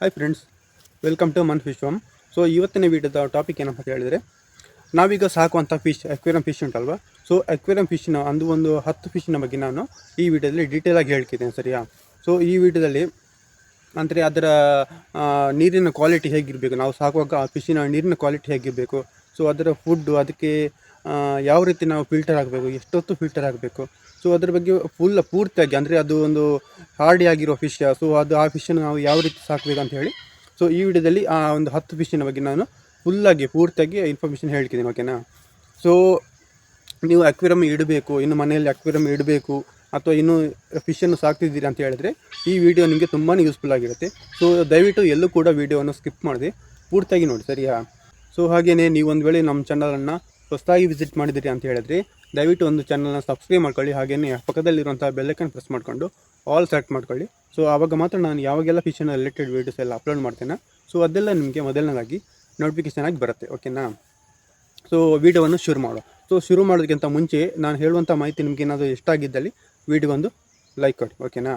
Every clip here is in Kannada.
Hi friends welcome to man fish farm so ಇವತ್ತಿನ ವಿಡಿಯೋದ ಟಾಪಿಕ್ ಏನಪ್ಪ ಅಂತ ಹೇಳಿದರೆ, ನಾವೀಗ ಸಾಕುವಂಥ ಫಿಶ್ ಅಕ್ವೇರಿಯಂ ಫಿಶ್ ಉಂಟಲ್ವ? ಸೊ ಅಕ್ವೇರಿಯಂ ಫಿಶ್ನ ಅಂದು ಒಂದು ಹತ್ತು ಫಿಶ್ನ ಬಗ್ಗೆ ನಾನು ಈ ವಿಡಿಯೋದಲ್ಲಿ ಡೀಟೇಲಾಗಿ ಹೇಳ್ತಿದ್ದೇನೆ, ಸರಿಯಾ? ಸೊ ಈ ವಿಡಿಯೋದಲ್ಲಿ ಅಂದರೆ ಅದರ ನೀರಿನ ಕ್ವಾಲಿಟಿ ಹೇಗಿರಬೇಕು? ನಾವು ಸಾಕುವಾಗ ಆ ಫಿಶ್ಶಿನ ನೀರಿನ ಕ್ವಾಲಿಟಿ ಹೇಗಿರಬೇಕು? ಸೊ ಅದರ ಫುಡ್ಡು ಅದಕ್ಕೆ ಯಾವ ರೀತಿ ನಾವು ಫಿಲ್ಟರ್ ಆಗಬೇಕು? ಎಷ್ಟೊತ್ತು ಫಿಲ್ಟರ್ ಆಗಬೇಕು? ಸೊ ಅದ್ರ ಬಗ್ಗೆ ಫುಲ್ ಪೂರ್ತಿಯಾಗಿ, ಅಂದರೆ ಅದು ಒಂದು ಹಾರ್ಡಿ ಆಗಿರೋ ಫಿಶ್ ಸೊ ಅದು ಆ ಫಿಶನ್ನು ನಾವು ಯಾವ ರೀತಿ ಸಾಕಬೇಕು ಅಂತ ಹೇಳಿ ಸೊ ಈ ವಿಡಿಯೋದಲ್ಲಿ ಆ ಒಂದು ಹತ್ತು ಫಿಶ್ಶಿನ ಬಗ್ಗೆ ನಾನು ಫುಲ್ಲಾಗಿ ಪೂರ್ತಿಯಾಗಿ ಇನ್ಫಾರ್ಮೇಷನ್ ಹೇಳ್ತಿದ್ದೀನಿ ಓಕೆನಾ ಸೊ ನೀವು ಅಕ್ವೇರಿಯಂ ಇಡಬೇಕು, ಇನ್ನು ಮನೆಯಲ್ಲಿ ಅಕ್ವೇರಿಯಂ ಇಡಬೇಕು, ಅಥವಾ ಇನ್ನು ಫಿಶನ್ನು ಸಾಕ್ತಿದ್ದೀರಿ ಅಂತ ಹೇಳಿದ್ರೆ, ಈ ವಿಡಿಯೋ ನಿಮಗೆ ತುಂಬಾ ಯೂಸ್ಫುಲ್ ಆಗಿರುತ್ತೆ. ಸೊ ದಯವಿಟ್ಟು ಎಲ್ಲೂ ಕೂಡ ವೀಡಿಯೋವನ್ನು ಸ್ಕಿಪ್ ಮಾಡಿದೆ, ಪೂರ್ತಿಯಾಗಿ ನೋಡಿ, ಸರಿಯಾ? ಸೊ ಹಾಗೆಯೇ ನೀವು ಒಂದು ವೇಳೆ ನಮ್ಮ ಚಾನಲನ್ನು ಹೊಸದಾಗಿ ವಿಸಿಟ್ ಮಾಡಿದಿರಿ ಅಂತ ಹೇಳಿದ್ರಿ, ದಯವಿಟ್ಟು ಒಂದು ಚಾನಲ್ನ ಸಬ್ಸ್ಕ್ರೈಬ್ ಮಾಡ್ಕೊಳ್ಳಿ ಹಾಗೆಯೇ ಪಕ್ಕದಲ್ಲಿರುವಂಥ ಬೆಲ್ಲೈಕನ್ ಪ್ರೆಸ್ ಮಾಡಿಕೊಂಡು ಆಲ್ ಸೆಲೆಕ್ಟ್ ಮಾಡ್ಕೊಳ್ಳಿ. ಸೊ ಆವಾಗ ಮಾತ್ರ ನಾನು ಯಾವಾಗೆಲ್ಲ ಫಿಶನ್ನ ರಿಲೇಟೆಡ್ ವೀಡಿಯೋಸ್ ಎಲ್ಲ ಅಪ್ಲೋಡ್ ಮಾಡ್ತೇನೆ ಸೊ ಅದೆಲ್ಲ ನಿಮಗೆ ಮೊದಲನೇದಾಗಿ ನೋಟಿಫಿಕೇಷನ್ ಆಗಿ ಬರುತ್ತೆ ಓಕೆನಾ ಸೊ ವೀಡಿಯೋವನ್ನು ಶುರು ಮಾಡುವ ಸೊ ಶುರು ಮಾಡೋದಕ್ಕಿಂತ ಮುಂಚೆ ನಾನು ಹೇಳುವಂಥ ಮಾಹಿತಿ ನಿಮಗೆ ಏನಾದರೂ ಇಷ್ಟ ಆಗಿದ್ದಲ್ಲಿ ವಿಡಿಯೋ ಒಂದು ಲೈಕ್ ಕೊಡಿ ಓಕೆನಾ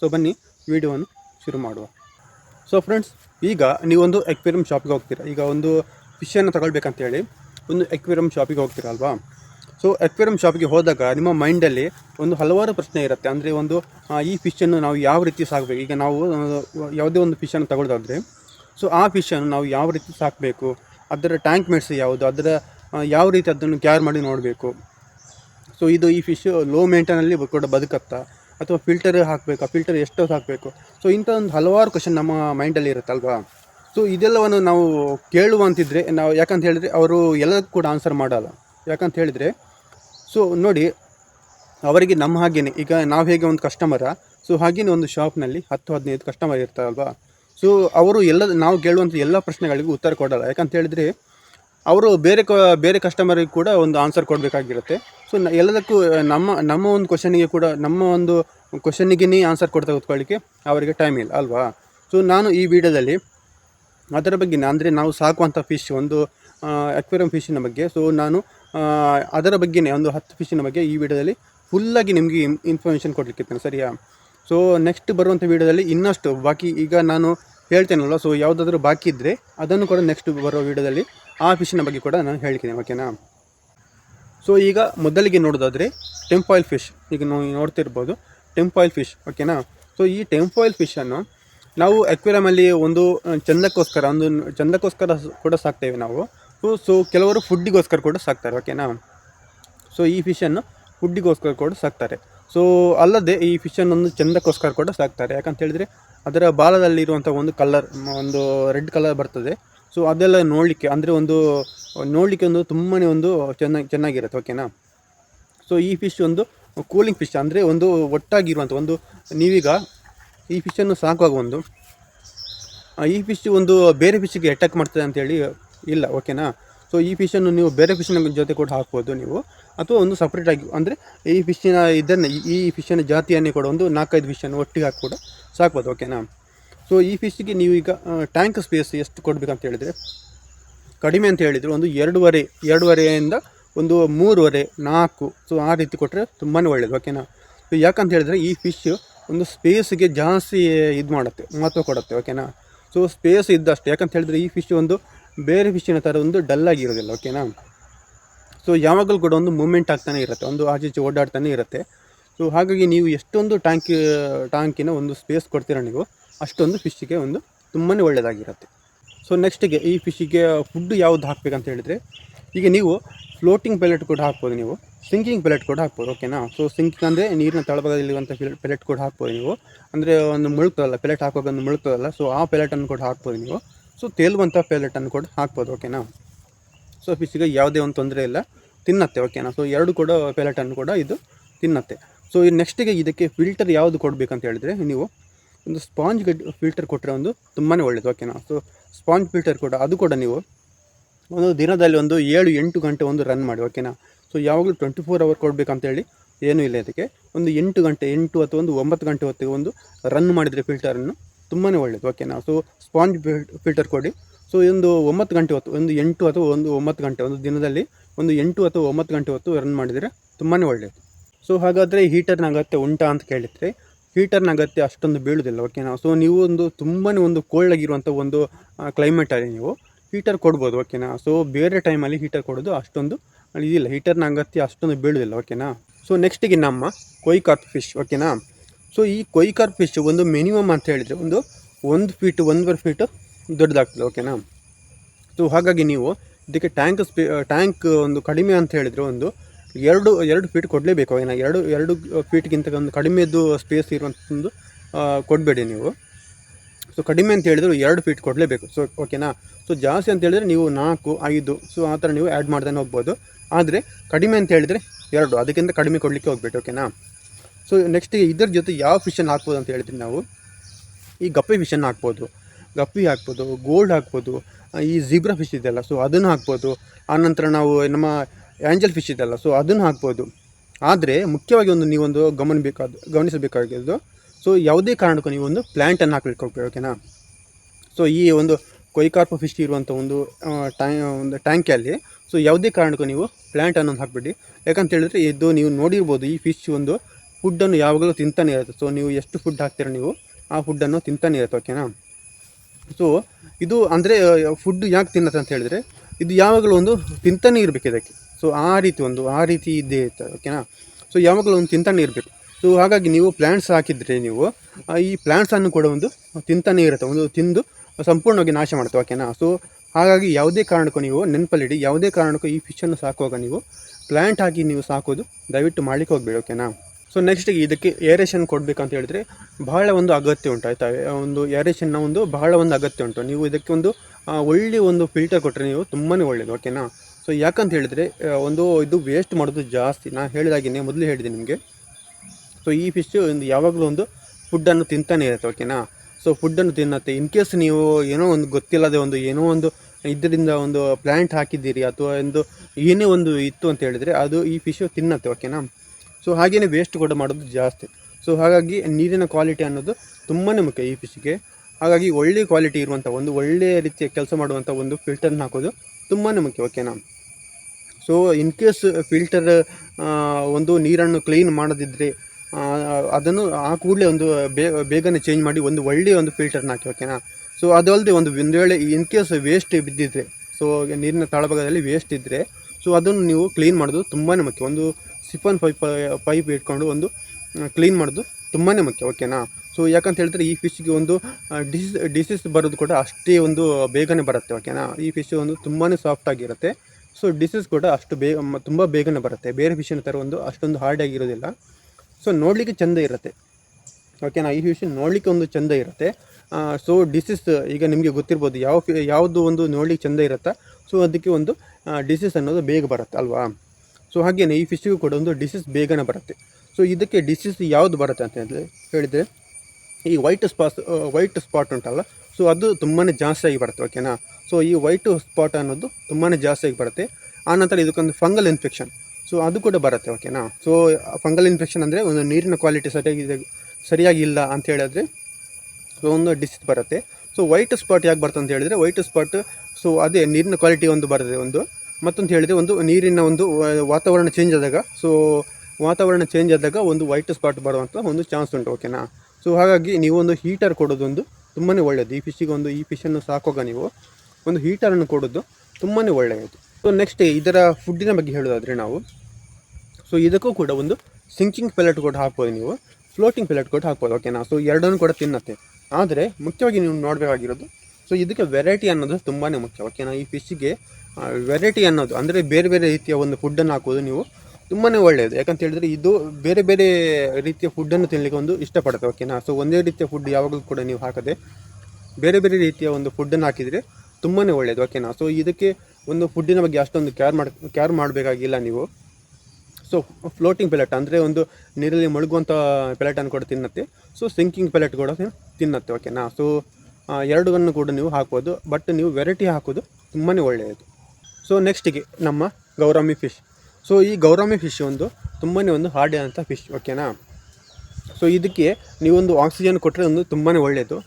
ಸೊ ಬನ್ನಿ ವೀಡಿಯೋವನ್ನು ಶುರು ಮಾಡುವ. ಸೊ ಫ್ರೆಂಡ್ಸ್ ಈಗ ನೀವೊಂದು ಎಕ್ವೇರಿಯಂ ಶಾಪ್ಗೆ ಹೋಗ್ತೀರಾ? ಈಗ ಒಂದು ಫಿಶನ್ನು ತಗೊಳ್ಬೇಕಂತ ಹೇಳಿ ಒಂದು ಎಕ್ವೇರಿಯಂ ಶಾಪಿಗೆ ಹೋಗ್ತೀರಲ್ವಾ? ಸೊ ಎಕ್ವೇರಿಯಂ ಶಾಪಿಗೆ ಹೋದಾಗ ನಿಮ್ಮ ಮೈಂಡಲ್ಲಿ ಒಂದು ಹಲವಾರು ಪ್ರಶ್ನೆ ಇರುತ್ತೆ. ಅಂದರೆ ಒಂದು ಈ ಫಿಶನ್ನು ನಾವು ಯಾವ ರೀತಿ ಸಾಕಬೇಕು? ಈಗ ನಾವು ಯಾವುದೇ ಒಂದು ಫಿಶನ್ನು ತಗೊಳ್ಳೋದಾದರೆ ಸೊ ಆ ಫಿಶನ್ನು ನಾವು ಯಾವ ರೀತಿ ಸಾಕಬೇಕು? ಅದರ ಟ್ಯಾಂಕ್ ಮೆಡ್ಸ್ ಯಾವುದು? ಅದರ ಯಾವ ರೀತಿ ಅದನ್ನು ಕೇರ್ ಮಾಡಿ ನೋಡಬೇಕು? ಸೊ ಇದು ಈ ಫಿಶ್ ಲೋ ಮೇಂಟೈನಲ್ಲಿ ಕೂಡ ಬದುಕತ್ತಾ? ಅಥವಾ ಫಿಲ್ಟರ್ ಹಾಕಬೇಕಾ? ಫಿಲ್ಟರ್ ಎಷ್ಟು ಹಾಕಬೇಕು ಸೊ ಇಂಥ ಒಂದು ಹಲವಾರು ಕ್ವಶನ್ ನಮ್ಮ ಮೈಂಡಲ್ಲಿ ಇರುತ್ತಲ್ವಾ? ಸೊ ಇದೆಲ್ಲವನ್ನು ನಾವು ಕೇಳುವಂತಿದ್ರೆ, ನಾವು ಯಾಕಂತ ಹೇಳಿದ್ರೆ ಅವರು ಎಲ್ಲದಕ್ಕೂ ಕೂಡ ಆನ್ಸರ್ ಮಾಡಲ್ಲ. ಯಾಕಂತ ಹೇಳಿದರೆ ಸೊ ನೋಡಿ, ಅವರಿಗೆ ನಮ್ಮ ಹಾಗೇನೆ, ಈಗ ನಾವು ಹೇಗೆ ಒಂದು ಕಸ್ಟಮರ ಸೊ ಹಾಗೇನೆ ಒಂದು ಶಾಪ್ನಲ್ಲಿ ಹತ್ತು, ಹದಿನೈದು ಕಸ್ಟಮರ್ ಇರ್ತಾರಲ್ವಾ? ಸೊ ಅವರು ಎಲ್ಲ, ನಾವು ಕೇಳುವಂಥ ಎಲ್ಲ ಪ್ರಶ್ನೆಗಳಿಗೂ ಉತ್ತರ ಕೊಡಲ್ಲ. ಯಾಕಂತ ಹೇಳಿದರೆ, ಅವರು ಬೇರೆ ಕ, ಬೇರೆ ಕಸ್ಟಮರಿಗೆ ಕೂಡ ಒಂದು ಆನ್ಸರ್ ಕೊಡಬೇಕಾಗಿರುತ್ತೆ. ಸೊ ಎಲ್ಲದಕ್ಕೂ, ನಮ್ಮ ನಮ್ಮ ಒಂದು ಕ್ವಶನಿಗೆ ಕೂಡ, ನಮ್ಮ ಒಂದು ಕ್ವಶನಿಗೆ ಆನ್ಸರ್ ಕೊಡ್ತಾ ಕೂತ್ಕೊಳ್ಳಿಕ್ಕೆ ಅವರಿಗೆ ಟೈಮ್ ಇಲ್ಲ, ಅಲ್ವಾ? ಸೊ ನಾನು ಈ ವಿಡಿಯೋದಲ್ಲಿ ಅದರ ಬಗ್ಗೆ ಅಂದರೆ ನಾವು ಸಾಕುವಂಥ ಫಿಶ್ ಒಂದು ಅಕ್ವೇರಿಯಂ ಫಿಶ್ಶಿನ ಬಗ್ಗೆ. ಸೊ ನಾನು ಅದರ ಬಗ್ಗೆನೇ ಒಂದು ಹತ್ತು ಫಿಶ್ಶಿನ ಬಗ್ಗೆ ಈ ವಿಡಿಯೋದಲ್ಲಿ ಫುಲ್ಲಾಗಿ ನಿಮಗೆ ಇನ್ಫಾರ್ಮೇಷನ್ ಕೊಡಲಿಕ್ಕಿರ್ತೇನೆ ಸರಿಯಾ? ಸೊ ನೆಕ್ಸ್ಟ್ ಬರುವಂಥ ವಿಡಿಯೋದಲ್ಲಿ ಇನ್ನಷ್ಟು ಬಾಕಿ ಈಗ ನಾನು ಹೇಳ್ತೇನಲ್ಲ ಸೊ ಯಾವುದಾದ್ರೂ ಬಾಕಿ ಇದ್ದರೆ ಅದನ್ನು ಕೂಡ ನೆಕ್ಸ್ಟ್ ಬರೋ ವಿಡಿಯೋದಲ್ಲಿ ಆ ಫಿಶ್ಶಿನ ಬಗ್ಗೆ ಕೂಡ ನಾನು ಹೇಳ್ತೀನಿ ಓಕೆನಾ ಸೊ ಈಗ ಮೊದಲಿಗೆ ನೋಡೋದಾದರೆ ಟೆಂಪಾಯಿಲ್ ಫಿಶ್ ಈಗ ನಾವು ನೋಡ್ತಿರ್ಬೋದು ಟೆಂಪಾಯಿಲ್ ಫಿಶ್ ಓಕೆನಾ ಸೊ ಈ ಟೆಂಪಾಯಿಲ್ ಫಿಶನ್ನು ನಾವು ಅಕ್ವೇರಿಯಮಲ್ಲಿ ಒಂದು ಚಂದಕ್ಕೋಸ್ಕರ ಒಂದು ಚಂದಕ್ಕೋಸ್ಕರ ಕೂಡ ಸಾಕ್ತೇವೆ ನಾವು. ಸೊ ಸೊ ಕೆಲವರು ಫುಡ್ಡಿಗೋಸ್ಕರ ಕೂಡ ಸಾಕ್ತಾರೆ ಓಕೆನಾ ಸೊ ಈ ಫಿಶನ್ನು ಫುಡ್ಡಿಗೋಸ್ಕರ ಕೂಡ ಸಾಕ್ತಾರೆ. ಸೊ ಅಲ್ಲದೆ ಈ ಫಿಶನ್ನು ಒಂದು ಚಂದಕ್ಕೋಸ್ಕರ ಕೂಡ ಸಾಕ್ತಾರೆ. ಯಾಕಂತ ಹೇಳಿದರೆ, ಅದರ ಬಾಲದಲ್ಲಿರುವಂಥ ಒಂದು ಕಲರ್ ಒಂದು ರೆಡ್ ಕಲರ್ ಬರ್ತದೆ. ಸೊ ಅದೆಲ್ಲ ನೋಡಲಿಕ್ಕೆ, ಅಂದರೆ ಒಂದು, ನೋಡಲಿಕ್ಕೆ ಒಂದು ತುಂಬಾ ಒಂದು ಚೆನ್ನಾಗಿ ಚೆನ್ನಾಗಿರುತ್ತೆ ಓಕೆನಾ ಸೊ ಈ ಫಿಶ್ ಒಂದು ಕೂಲಿಂಗ್ ಫಿಶ್ ಅಂದರೆ ಒಂದು ಒಟ್ಟಾಗಿರುವಂಥ ಒಂದು ನೀವೀಗ ಈ ಫಿಶನ್ನು ಸಾಕುವಾಗ ಒಂದು. ಈ ಫಿಶ್ ಒಂದು ಬೇರೆ ಫಿಶ್ಗೆ ಅಟ್ಯಾಕ್ ಮಾಡ್ತದೆ ಅಂತೇಳಿ ಇಲ್ಲ ಓಕೆನಾ ಸೊ ಈ ಫಿಶನ್ನು ನೀವು ಬೇರೆ ಫಿಶ್ನ ಜೊತೆ ಕೂಡ ಹಾಕ್ಬೋದು ನೀವು. ಅಥವಾ ಒಂದು ಸಪ್ರೇಟಾಗಿ ಅಂದರೆ ಈ ಫಿಶ್ಶಿನ ಇದನ್ನು, ಈ- ಫಿಶ್ಶಿನ ಜಾತಿಯನ್ನೇ ಕೂಡ ಒಂದು ನಾಲ್ಕೈದು ಫಿಶನ್ನು ಒಟ್ಟಿಗೆ ಹಾಕಿ ಕೂಡ ಸಾಕ್ಬೋದು ಓಕೆನಾ ಸೊ ಈ ಫಿಶ್ಗೆ ನೀವು ಈಗ ಟ್ಯಾಂಕ್ ಸ್ಪೇಸ್ ಎಷ್ಟು ಕೊಡಬೇಕಂತ ಹೇಳಿದರೆ, ಕಡಿಮೆ ಅಂತ ಹೇಳಿದರೆ ಒಂದು ಎರಡೂವರೆ, ಎರಡೂವರೆಯಿಂದ ಒಂದು ಮೂರುವರೆ, ನಾಲ್ಕು ಸೊ ಆ ರೀತಿ ಕೊಟ್ಟರೆ ತುಂಬಾ ಒಳ್ಳೆಯದು ಓಕೆನಾ ಸೊ ಯಾಕಂತ ಹೇಳಿದರೆ ಈ ಫಿಶ್ ಒಂದು ಸ್ಪೇಸ್ಗೆ ಜಾಸ್ತಿ ಇದು ಮಾಡುತ್ತೆ, ಮಹತ್ವ ಕೊಡುತ್ತೆ ಓಕೆನಾ ಸೊ ಸ್ಪೇಸ್ ಇದ್ದಷ್ಟು. ಯಾಕಂತ ಹೇಳಿದ್ರೆ ಈ ಫಿಶ್ ಒಂದು ಬೇರೆ ಫಿಶ್ಶಿನ ಥರ ಒಂದು ಡಲ್ ಆಗಿರೋದಿಲ್ಲ ಓಕೆನಾ ಸೊ ಯಾವಾಗಲೂ ಕೂಡ ಒಂದು ಮೂಮೆಂಟ್ ಆಗ್ತಾನೆ ಇರುತ್ತೆ, ಒಂದು ಆಚೆ ಓಡಾಡ್ತಾನೆ ಇರುತ್ತೆ. ಸೊ ಹಾಗಾಗಿ ನೀವು ಎಷ್ಟೊಂದು ಟ್ಯಾಂಕ್ ಟ್ಯಾಂಕಿನ ಒಂದು ಸ್ಪೇಸ್ ಕೊಡ್ತೀರಾ ನೀವು, ಅಷ್ಟೊಂದು ಫಿಶ್ಶಿಗೆ ಒಂದು ತುಂಬಾ ಒಳ್ಳೆಯದಾಗಿರುತ್ತೆ ಸೊ ನೆಕ್ಸ್ಟಿಗೆ ಈ ಫಿಶ್ಶಿಗೆ ಫುಡ್ ಯಾವುದು ಹಾಕಬೇಕಂತ ಹೇಳಿದರೆ, ಈಗ ನೀವು ಫ್ಲೋಟಿಂಗ್ ಪೆಲೆಟ್ ಕೂಡ ಹಾಕ್ಬೋದು ನೀವು. ಸಿಂಕಿಂಗ್ ಪೆಲೆಟ್ ಕೂಡ ಹಾಕ್ಬೋದು ಓಕೆನಾ ಸೊ ಸಿಂಕಿಂಗ್ ಅಂದರೆ ನೀರಿನ ತಳಭಾಗದಲ್ಲಿರುವಂಥ ಪೆಲೆಟ್ ಕೂಡ ಹಾಕ್ಬೋದು ನೀವು. ಅಂದರೆ ಒಂದು ಮುಳುಗ್ತದಲ್ಲ ಪೆಲೆಟ್ ಹಾಕುವಾಗ ಒಂದು ಮುಳುಗ್ತದಲ್ಲ ಸೊ ಆ ಪೆಲೆಟನ್ನು ಕೂಡ ಹಾಕ್ಬೋದು ನೀವು. ಸೊ ತೇಲುವಂಥ ಪೆಲೆಟನ್ನು ಕೂಡ ಹಾಕ್ಬೋದು ಓಕೆನಾ ಸೊ ಫಿಶ್ಗೆ ಯಾವುದೇ ಒಂದು ತೊಂದರೆ ಇಲ್ಲ. ತಿನ್ನತ್ತೆ ಓಕೆನಾ ಸೊ ಎರಡು ಕೂಡ ಪೆಲೆಟನ್ನು ಕೂಡ ಇದು ತಿನ್ನತ್ತೆ. ಸೊ ಈ ನೆಕ್ಸ್ಟಿಗೆ ಇದಕ್ಕೆ ಫಿಲ್ಟರ್ ಯಾವುದು ಕೊಡಬೇಕಂತ ಹೇಳಿದರೆ, ನೀವು ಒಂದು ಸ್ಪಾಂಜ್ ಫಿಲ್ಟರ್ ಕೊಟ್ಟರೆ ಒಂದು ತುಂಬಾ ಒಳ್ಳೆಯದು ಓಕೆನಾ ಸೊ ಸ್ಪಾಂಜ್ ಫಿಲ್ಟರ್ ಕೂಡ, ಅದು ಕೂಡ ನೀವು ಒಂದು ದಿನದಲ್ಲಿ ಒಂದು ಏಳು ಎಂಟು ಗಂಟೆ ಒಂದು ರನ್ ಮಾಡಿ ಓಕೆನಾ ಸೊ ಯಾವಾಗಲೂ ಟ್ವೆಂಟಿ ಫೋರ್ ಅವರ್ ಕೊಡಬೇಕಂತೇಳಿ ಏನೂ ಇಲ್ಲ ಅದಕ್ಕೆ ಒಂದು ಎಂಟು ಗಂಟೆ, ಎಂಟು ಅಥವಾ ಒಂದು ಒಂಬತ್ತು ಗಂಟೆ ಹೊತ್ತಿಗೆ ಒಂದು ರನ್ ಮಾಡಿದರೆ ಫಿಲ್ಟರನ್ನು ತುಂಬಾ ಒಳ್ಳೆಯದು ಓಕೆನಾ ಸೊ ಸ್ಪಾಂಜ್ ಫಿಲ್ಟರ್ ಕೊಡಿ. ಸೊ ಒಂದು ಒಂಬತ್ತು ಗಂಟೆ ಹೊತ್ತು, ಒಂದು ಎಂಟು ಅಥವಾ ಒಂದು ಒಂಬತ್ತು ಗಂಟೆ, ಒಂದು ದಿನದಲ್ಲಿ ಒಂದು ಎಂಟು ಅಥವಾ ಒಂಬತ್ತು ಗಂಟೆ ಹೊತ್ತು ರನ್ ಮಾಡಿದರೆ ತುಂಬಾ ಒಳ್ಳೆಯದು ಸೊ ಹಾಗಾದರೆ ಹೀಟರ್ನ ಅಗತ್ಯ ಉಂಟಾ ಅಂತ ಕೇಳಿದರೆ ಹೀಟರ್ನ ಅಗತ್ಯ ಅಷ್ಟೊಂದು ಬೀಳುವುದಿಲ್ಲ ಓಕೆನಾ ಸೊ ನೀವು ಒಂದು ತುಂಬಾ ಒಂದು ಕೋಲ್ಡ್ ಆಗಿರುವಂಥ ಒಂದು ಕ್ಲೈಮೇಟಲ್ಲಿ ನೀವು ಹೀಟರ್ ಕೊಡ್ಬೋದು. ಓಕೆನಾ ಸೊ ಬೇರೆ ಟೈಮಲ್ಲಿ ಹೀಟರ್ ಕೊಡೋದು ಅಷ್ಟೊಂದು ಇದಿಲ್ಲ ಹೀಟರ್ನ ಅಗತ್ಯ ಅಷ್ಟೊಂದು ಬೀಳುವುದಿಲ್ಲ ಓಕೆನಾ ಸೊ ನೆಕ್ಸ್ಟಿಗೆ ನಮ್ಮ ಕೊಯ್ ಕಾರ್ಪ್ ಫಿಶ್ ಓಕೆನಾ ಸೊ ಈ ಕೊಯ್ ಕಾರ್ಪ್ ಫಿಶ್ ಒಂದು ಮಿನಿಮಮ್ ಅಂತ ಹೇಳಿದರೆ ಒಂದು ಒಂದು ಫೀಟು ಒಂದೂವರೆ ಫೀಟು ದೊಡ್ಡದಾಗ್ತದೆ ಓಕೆನಾ ಸೊ ಹಾಗಾಗಿ ನೀವು ಇದಕ್ಕೆ ಟ್ಯಾಂಕ್ ಸ್ಪೀ ಟ್ಯಾಂಕ್ ಒಂದು ಕಡಿಮೆ ಅಂತ ಹೇಳಿದರೆ ಒಂದು ಎರಡು ಎರಡು ಫೀಟ್ ಕೊಡಲೇಬೇಕು ಏನೋ ಎರಡು ಎರಡು ಫೀಟ್ಗಿಂತ ಒಂದು ಕಡಿಮೆದು ಸ್ಪೇಸ್ ಇರುವಂಥದ್ದು ಕೊಡಬೇಡಿ ನೀವು. ಸೊ ಕಡಿಮೆ ಅಂತ ಹೇಳಿದ್ರು ಎರಡು ಫೀಟ್ ಕೊಡಲೇಬೇಕು ಸೊ ಓಕೆನಾ ಸೊ ಜಾಸ್ತಿ ಅಂತ ಹೇಳಿದರೆ ನೀವು ನಾಲ್ಕು, ಐದು ಸೊ ಆ ಥರ ನೀವು ಆ್ಯಡ್ ಮಾಡ್ದೇ ಹೋಗ್ಬೋದು. ಆದರೆ ಕಡಿಮೆ ಅಂತ ಹೇಳಿದರೆ ಎರಡು. ಅದಕ್ಕಿಂತ ಕಡಿಮೆ ಕೊಡಲಿಕ್ಕೆ ಹೋಗ್ಬೇಕು ಓಕೆನಾ ಸೊ ನೆಕ್ಸ್ಟ್ ಇದರ ಜೊತೆ ಯಾವ ಫಿಶನ್ನು ಹಾಕ್ಬೋದು ಅಂತ ಹೇಳಿದ್ರೆ ನಾವು ಈ ಗಪ್ಪೆ ಫಿಶನ್ನು ಹಾಕ್ಬೋದು. ಗಪ್ಪಿ ಹಾಕ್ಬೋದು ಗೋಲ್ಡ್ ಹಾಕ್ಬೋದು, ಈ ಜಿಬ್ರಾ ಫಿಶ್ ಇದೆಯಲ್ಲ ಸೊ ಅದನ್ನು ಹಾಕ್ಬೋದು. ಆನಂತರ ನಾವು ನಮ್ಮ ಆ್ಯಂಜಲ್ ಫಿಶ್ ಇದೆಯಲ್ಲ ಸೊ ಅದನ್ನು ಹಾಕ್ಬೋದು. ಆದರೆ ಮುಖ್ಯವಾಗಿ ಒಂದು ನೀವೊಂದು ಗಮನಬೇಕಾದ ಗಮನಿಸಬೇಕಾಗಿರೋದು ಸೊ ಯಾವುದೇ ಕಾರಣಕ್ಕೂ ನೀವೊಂದು ಪ್ಲ್ಯಾಂಟನ್ನು ಹಾಕ್ಲಿಕ್ಕೆ ಹೋಗ್ಬೇಕು ಓಕೆನಾ ಸೊ ಈ ಒಂದು ಕೊಯ್ಕಾರ್ಪ ಫಿಶ್ ಇರುವಂಥ ಒಂದು ಟ್ಯಾ ಒಂದು ಟ್ಯಾಂಕಲ್ಲಿ ಸೊ ಯಾವುದೇ ಕಾರಣಕ್ಕೂ ನೀವು ಪ್ಲ್ಯಾಂಟ್ ಅನ್ನೋದು ಹಾಕ್ಬಿಡಿ. ಯಾಕಂತ ಹೇಳಿದ್ರೆ ಇದು ನೀವು ನೋಡಿರ್ಬೋದು ಈ ಫಿಶ್ ಒಂದು ಫುಡ್ಡನ್ನು ಯಾವಾಗಲೂ ತಿಂತಾನೆ ಇರುತ್ತೆ. ಸೊ ನೀವು ಎಷ್ಟು ಫುಡ್ ಹಾಕ್ತೀರ ನೀವು, ಆ ಫುಡ್ಡನ್ನು ತಿಂತಾನೆ ಇರುತ್ತೆ ಓಕೆನಾ ಸೊ ಇದು ಅಂದರೆ ಫುಡ್ ಯಾಕೆ ತಿನ್ನತ್ತೆ ಅಂತ ಹೇಳಿದರೆ, ಇದು ಯಾವಾಗಲೂ ಒಂದು ತಿಂತಾನೆ ಇರಬೇಕು ಇದಕ್ಕೆ. ಸೊ ಆ ರೀತಿ ಒಂದು, ಆ ರೀತಿ ಇದ್ದೇ ಇರ್ತದೆ ಓಕೆನಾ ಸೊ ಯಾವಾಗಲೂ ಒಂದು ತಿಂತಾನೆ ಇರಬೇಕು. ಸೊ ಹಾಗಾಗಿ ನೀವು ಪ್ಲ್ಯಾಂಟ್ಸ್ ಹಾಕಿದರೆ ನೀವು ಈ ಪ್ಲ್ಯಾಂಟ್ಸನ್ನು ಕೂಡ ಒಂದು ತಿಂತಾನೆ ಇರುತ್ತೆ. ಒಂದು ತಿಂದು ಸಂಪೂರ್ಣವಾಗಿ ನಾಶ ಮಾಡುತ್ತೆ ಓಕೆನಾ ಸೊ ಹಾಗಾಗಿ ಯಾವುದೇ ಕಾರಣಕ್ಕೂ ನೀವು ನೆನಪಲ್ಲಿಡಿ, ಯಾವುದೇ ಕಾರಣಕ್ಕೂ ಈ ಫಿಶನ್ನು ಸಾಕುವಾಗ ನೀವು ಪ್ಲ್ಯಾಂಟ್ ಆಗಿ ನೀವು ಸಾಕೋದು ದಯವಿಟ್ಟು ಮಾಡಲಿಕ್ಕೆ ಹೋಗಬೇಡಿ ಓಕೆನಾ ಸೊ ನೆಕ್ಸ್ಟ್ ಇದಕ್ಕೆ ಏರೇಷನ್ ಕೊಡಬೇಕಂತ ಹೇಳಿದ್ರೆ ಬಹಳ ಒಂದು ಅಗತ್ಯ ಉಂಟು, ಆಯಿತಾ? ಒಂದು ಏರೇಷನ್ನ ಒಂದು ಬಹಳ ಒಂದು ಅಗತ್ಯ ಉಂಟು. ನೀವು ಇದಕ್ಕೆ ಒಂದು ಒಳ್ಳೆಯ ಒಳ್ಳೆ ಒಂದು ಫಿಲ್ಟರ್ ಕೊಟ್ಟರೆ ನೀವು ತುಂಬಾ ಒಳ್ಳೆಯದು ಓಕೆನಾ ಸೊ ಯಾಕಂತ ಹೇಳಿದ್ರೆ ಒಂದು ಇದು ವೇಸ್ಟ್ ಮಾಡೋದು ಜಾಸ್ತಿ. ನಾನು ಹೇಳಿದಾಗಿನೇ ಮೊದಲು ಹೇಳಿದೆ ನಿಮಗೆ. ಸೊ ಈ ಫಿಶ್ ಒಂದು ಯಾವಾಗಲೂ ಒಂದು ಫುಡ್ಡನ್ನು ತಿಂತಾನೆ ಇರುತ್ತೆ ಓಕೆನಾ ಸೊ ಫುಡ್ಡನ್ನು ತಿನ್ನತ್ತೆ. ಇನ್ ಕೇಸ್ ನೀವು ಏನೋ ಒಂದು ಗೊತ್ತಿಲ್ಲದೆ ಒಂದು ಏನೋ ಒಂದು ಇದರಿಂದ ಒಂದು ಪ್ಲ್ಯಾಂಟ್ ಹಾಕಿದ್ದೀರಿ ಅಥವಾ ಒಂದು ಏನೇ ಒಂದು ಇತ್ತು ಅಂತ ಹೇಳಿದರೆ ಅದು ಈ ಫಿಶ್ ತಿನ್ನತ್ತೆ ಓಕೆನಾ ಸೊ ಹಾಗೆಯೇ ವೇಸ್ಟ್ ಕೂಡ ಮಾಡೋದು ಜಾಸ್ತಿ. ಸೊ ಹಾಗಾಗಿ ನೀರಿನ ಕ್ವಾಲಿಟಿ ಅನ್ನೋದು ತುಂಬಾ ಮುಖ್ಯ ಈ ಫಿಶ್ಗೆ ಹಾಗಾಗಿ ಒಳ್ಳೆಯ ಕ್ವಾಲಿಟಿ ಇರುವಂಥ ಒಂದು ಒಳ್ಳೆಯ ರೀತಿಯ ಕೆಲಸ ಮಾಡುವಂಥ ಒಂದು ಫಿಲ್ಟರ್ನ ಹಾಕೋದು ತುಂಬಾ ಮುಖ್ಯ ಓಕೆನಾ ಸೊ ಇನ್ ಕೇಸ್ ಫಿಲ್ಟರ್ ಒಂದು ನೀರನ್ನು ಕ್ಲೀನ್ ಮಾಡದಿದ್ದರೆ ಅದನ್ನು ಆ ಕೂಡಲೇ ಒಂದು ಬೇಗನೆ ಚೇಂಜ್ ಮಾಡಿ ಒಂದು ಒಳ್ಳೆಯ ಒಂದು ಫಿಲ್ಟರ್ನ ಹಾಕಿ ಓಕೆನಾ ಸೊ ಅದಲ್ಲದೆ ಒಂದು ಒಂದು ವೇಳೆ ಇನ್ ಕೇಸ್ ವೇಸ್ಟ್ ಬಿದ್ದಿದ್ರೆ ಸೊ ನೀರಿನ ತಳಭಾಗದಲ್ಲಿ ವೇಸ್ಟ್ ಇದ್ದರೆ ಸೊ ಅದನ್ನು ನೀವು ಕ್ಲೀನ್ ಮಾಡೋದು ತುಂಬಾ ಮುಖ್ಯ. ಒಂದು ಸಿಫನ್ ಪೈಪ್ ಪೈಪ್ ಇಟ್ಕೊಂಡು ಒಂದು ಕ್ಲೀನ್ ಮಾಡೋದು ತುಂಬಾ ಮುಖ್ಯ ಓಕೆನಾ ಸೊ ಯಾಕಂತ ಹೇಳಿದ್ರೆ ಈ ಫಿಶ್ಗೆ ಒಂದು ಡಿಸೀಸ್ ಡಿಸೀಸ್ ಬರೋದು ಕೂಡ ಅಷ್ಟೇ ಒಂದು ಬೇಗನೆ ಬರುತ್ತೆ ಓಕೆನಾ ಈ ಫಿಶ್ ಒಂದು ತುಂಬಾ ಸಾಫ್ಟ್ ಆಗಿರುತ್ತೆ. ಸೊ ಡಿಸೀಸ್ ಕೂಡ ಅಷ್ಟು ಬೇಗ ತುಂಬ ಬೇಗನೆ ಬರುತ್ತೆ. ಬೇರೆ ಫಿಶಿನ ಥರ ಒಂದು ಅಷ್ಟೊಂದು ಹಾರ್ಡ್ ಆಗಿರೋದಿಲ್ಲ. ಸೊ ನೋಡಲಿಕ್ಕೆ ಚೆಂದ ಇರುತ್ತೆ. ಓಕೆನಾ ಈ ಫಿಶ್ ನೋಡಲಿಕ್ಕೆ ಒಂದು ಚೆಂದ ಇರುತ್ತೆ. ಸೊ ಡಿಸೀಸ್ ಈಗ ನಿಮಗೆ ಗೊತ್ತಿರ್ಬೋದು ಯಾವ ಯಾವುದು ಒಂದು ನೋಡಲಿಕ್ಕೆ ಚೆಂದ ಇರುತ್ತಾ? ಸೊ ಅದಕ್ಕೆ ಒಂದು ಡಿಸೀಸ್ ಅನ್ನೋದು ಬೇಗ ಬರುತ್ತೆ ಅಲ್ವಾ? ಸೊ ಹಾಗೇನೆ ಈ ಫಿಶ್ಗೂ ಕೂಡ ಒಂದು ಡಿಸೀಸ್ ಬೇಗನೆ ಬರುತ್ತೆ. ಸೊ ಇದಕ್ಕೆ ಡಿಸೀಸ್ ಯಾವುದು ಬರುತ್ತೆ ಅಂತ ಹೇಳಿದರೆ ಈ ವೈಟ್ ಸ್ಪಾಸ್ ವೈಟ್ ಸ್ಪಾಟ್ ಉಂಟಲ್ಲ? ಸೊ ಅದು ತುಂಬಾ ಜಾಸ್ತಿಯಾಗಿ ಬರುತ್ತೆ ಓಕೆನಾ ಸೊ ಈ ವೈಟ್ ಸ್ಪಾಟ್ ಅನ್ನೋದು ತುಂಬಾ ಜಾಸ್ತಿಯಾಗಿ ಬರುತ್ತೆ. ಆನಂತರ ಇದಕ್ಕೊಂದು ಫಂಗಲ್ ಇನ್ಫೆಕ್ಷನ್ ಸೊ ಅದು ಕೂಡ ಬರುತ್ತೆ ಓಕೆನಾ ಸೊ ಫಂಗಲ್ ಇನ್ಫೆಕ್ಷನ್ ಅಂದರೆ ಒಂದು ನೀರಿನ ಕ್ವಾಲಿಟಿ ಸರಿಯಾಗಿ ಸರಿಯಾಗಿ ಇಲ್ಲ ಅಂತ ಹೇಳಿದ್ರೆ ಸೊ ಒಂದು ಡಿಸೀಸ್ ಬರುತ್ತೆ. ಸೊ ವೈಟ್ ಸ್ಪಾಟ್ ಯಾಕೆ ಬರುತ್ತೆ ಅಂತ ಹೇಳಿದರೆ ವೈಟ್ ಸ್ಪಾಟ್ ಸೊ ಅದೇ ನೀರಿನ ಕ್ವಾಲಿಟಿ ಒಂದು ಬರುತ್ತೆ ಒಂದು. ಮತ್ತೊಂದು ಹೇಳಿದರೆ ಒಂದು ನೀರಿನ ಒಂದು ವಾತಾವರಣ ಚೇಂಜ್ ಆದಾಗ ಸೊ ವಾತಾವರಣ ಚೇಂಜ್ ಆದಾಗ ಒಂದು ವೈಟ್ ಸ್ಪಾಟ್ ಬರುವಂಥ ಒಂದು ಚಾನ್ಸ್ ಉಂಟು ಓಕೆನಾ ಸೊ ಹಾಗಾಗಿ ನೀವು ಒಂದು ಹೀಟರ್ ಕೊಡೋದೊಂದು ತುಂಬಾ ಒಳ್ಳೆಯದು ಈ ಫಿಶಿಗೆ ಒಂದು ಈ ಫಿಶನ್ನು ಸಾಕುವಾಗ ನೀವು ಒಂದು ಹೀಟರನ್ನು ಕೊಡೋದು ತುಂಬಾ ಒಳ್ಳೆಯದು ಸೊ ನೆಕ್ಸ್ಟ್ ಇದರ ಫುಡ್ಡಿನ ಬಗ್ಗೆ ಹೇಳೋದಾದರೆ ನಾವು ಸೊ ಇದಕ್ಕೂ ಕೂಡ ಒಂದು ಸಿಂಕಿಂಗ್ ಪೆಲೆಟ್ ಕೂಡ ಹಾಕ್ಬೋದು ನೀವು. ಫ್ಲೋಟಿಂಗ್ ಪೆಲೆಟ್ ಕೂಡ ಹಾಕ್ಬೋದು ಓಕೆನಾ ಸೊ ಎರಡನ್ನೂ ಕೂಡ ತಿನ್ನತ್ತೆ. ಆದರೆ, ಮುಖ್ಯವಾಗಿ ನೀವು ನೋಡಬೇಕಾಗಿರೋದು ಸೊ ಇದಕ್ಕೆ ವೆರೈಟಿ ಅನ್ನೋದು ತುಂಬಾ ಮುಖ್ಯ ಓಕೆನಾ ಈ ಫಿಶ್ಗೆ ವೆರೈಟಿ ಅನ್ನೋದು, ಅಂದರೆ ಬೇರೆ ಬೇರೆ ರೀತಿಯ ಒಂದು ಫುಡ್ಡನ್ನು ಹಾಕೋದು ನೀವು ತುಂಬಾ ಒಳ್ಳೆಯದು ಯಾಕಂತ ಹೇಳಿದ್ರೆ ಇದು ಬೇರೆ ಬೇರೆ ರೀತಿಯ ಫುಡ್ಡನ್ನು ತಿನ್ನಲಿಕ್ಕೆ ಒಂದು ಇಷ್ಟಪಡುತ್ತೆ ಓಕೆನಾ ಸೊ ಒಂದೇ ರೀತಿಯ ಫುಡ್ ಯಾವಾಗಲೂ ಕೂಡ ನೀವು ಹಾಕದೆ, ಬೇರೆ ಬೇರೆ ರೀತಿಯ ಒಂದು ಫುಡ್ಡನ್ನು ಹಾಕಿದರೆ ತುಂಬಾ ಒಳ್ಳೆಯದು ಓಕೆನಾ ಸೊ ಇದಕ್ಕೆ ಒಂದು ಫುಡ್ಡಿನ ಬಗ್ಗೆ ಅಷ್ಟೊಂದು ಕೇರ್ ಮಾಡಿ ಕೇರ್ ಮಾಡಬೇಕಾಗಿಲ್ಲ ನೀವು. ಸೊ ಫ್ಲೋಟಿಂಗ್ ಪೆಲೆಟ್ ಅಂದರೆ ಒಂದು ನೀರಲ್ಲಿ ಮುಳುಗುವಂಥ ಪೆಲೆಟನ್ನು ಕೂಡ ತಿನ್ನತ್ತೆ. ಸೊ ಸಿಂಕಿಂಗ್ ಪೆಲೆಟ್ ಕೂಡ ತಿನ್- ತಿನ್ನತ್ತೆ ಓಕೆನಾ ಸೊ ಎರಡನ್ನು ಕೂಡ ನೀವು ಹಾಕ್ಬೋದು. ಬಟ್ ನೀವು ವೆರೈಟಿ ಹಾಕೋದು ತುಂಬಾ ಒಳ್ಳೆಯದು. ಸೊ ನೆಕ್ಸ್ಟಿಗೆ ನಮ್ಮ ಗೌರಮಿ ಫಿಶ್ ಸೊ ಈ ಗೌರಮ್ಮಿ ಫಿಶ್ ಒಂದು ತುಂಬಾ ಒಂದು ಹಾರ್ಡ್ ಆದಂಥ ಫಿಶ್ ಓಕೆನಾ ಸೊ ಇದಕ್ಕೆ ನೀವೊಂದು ಆಕ್ಸಿಜನ್ ಕೊಟ್ಟರೆ ಒಂದು ತುಂಬಾ ಒಳ್ಳೆಯದು.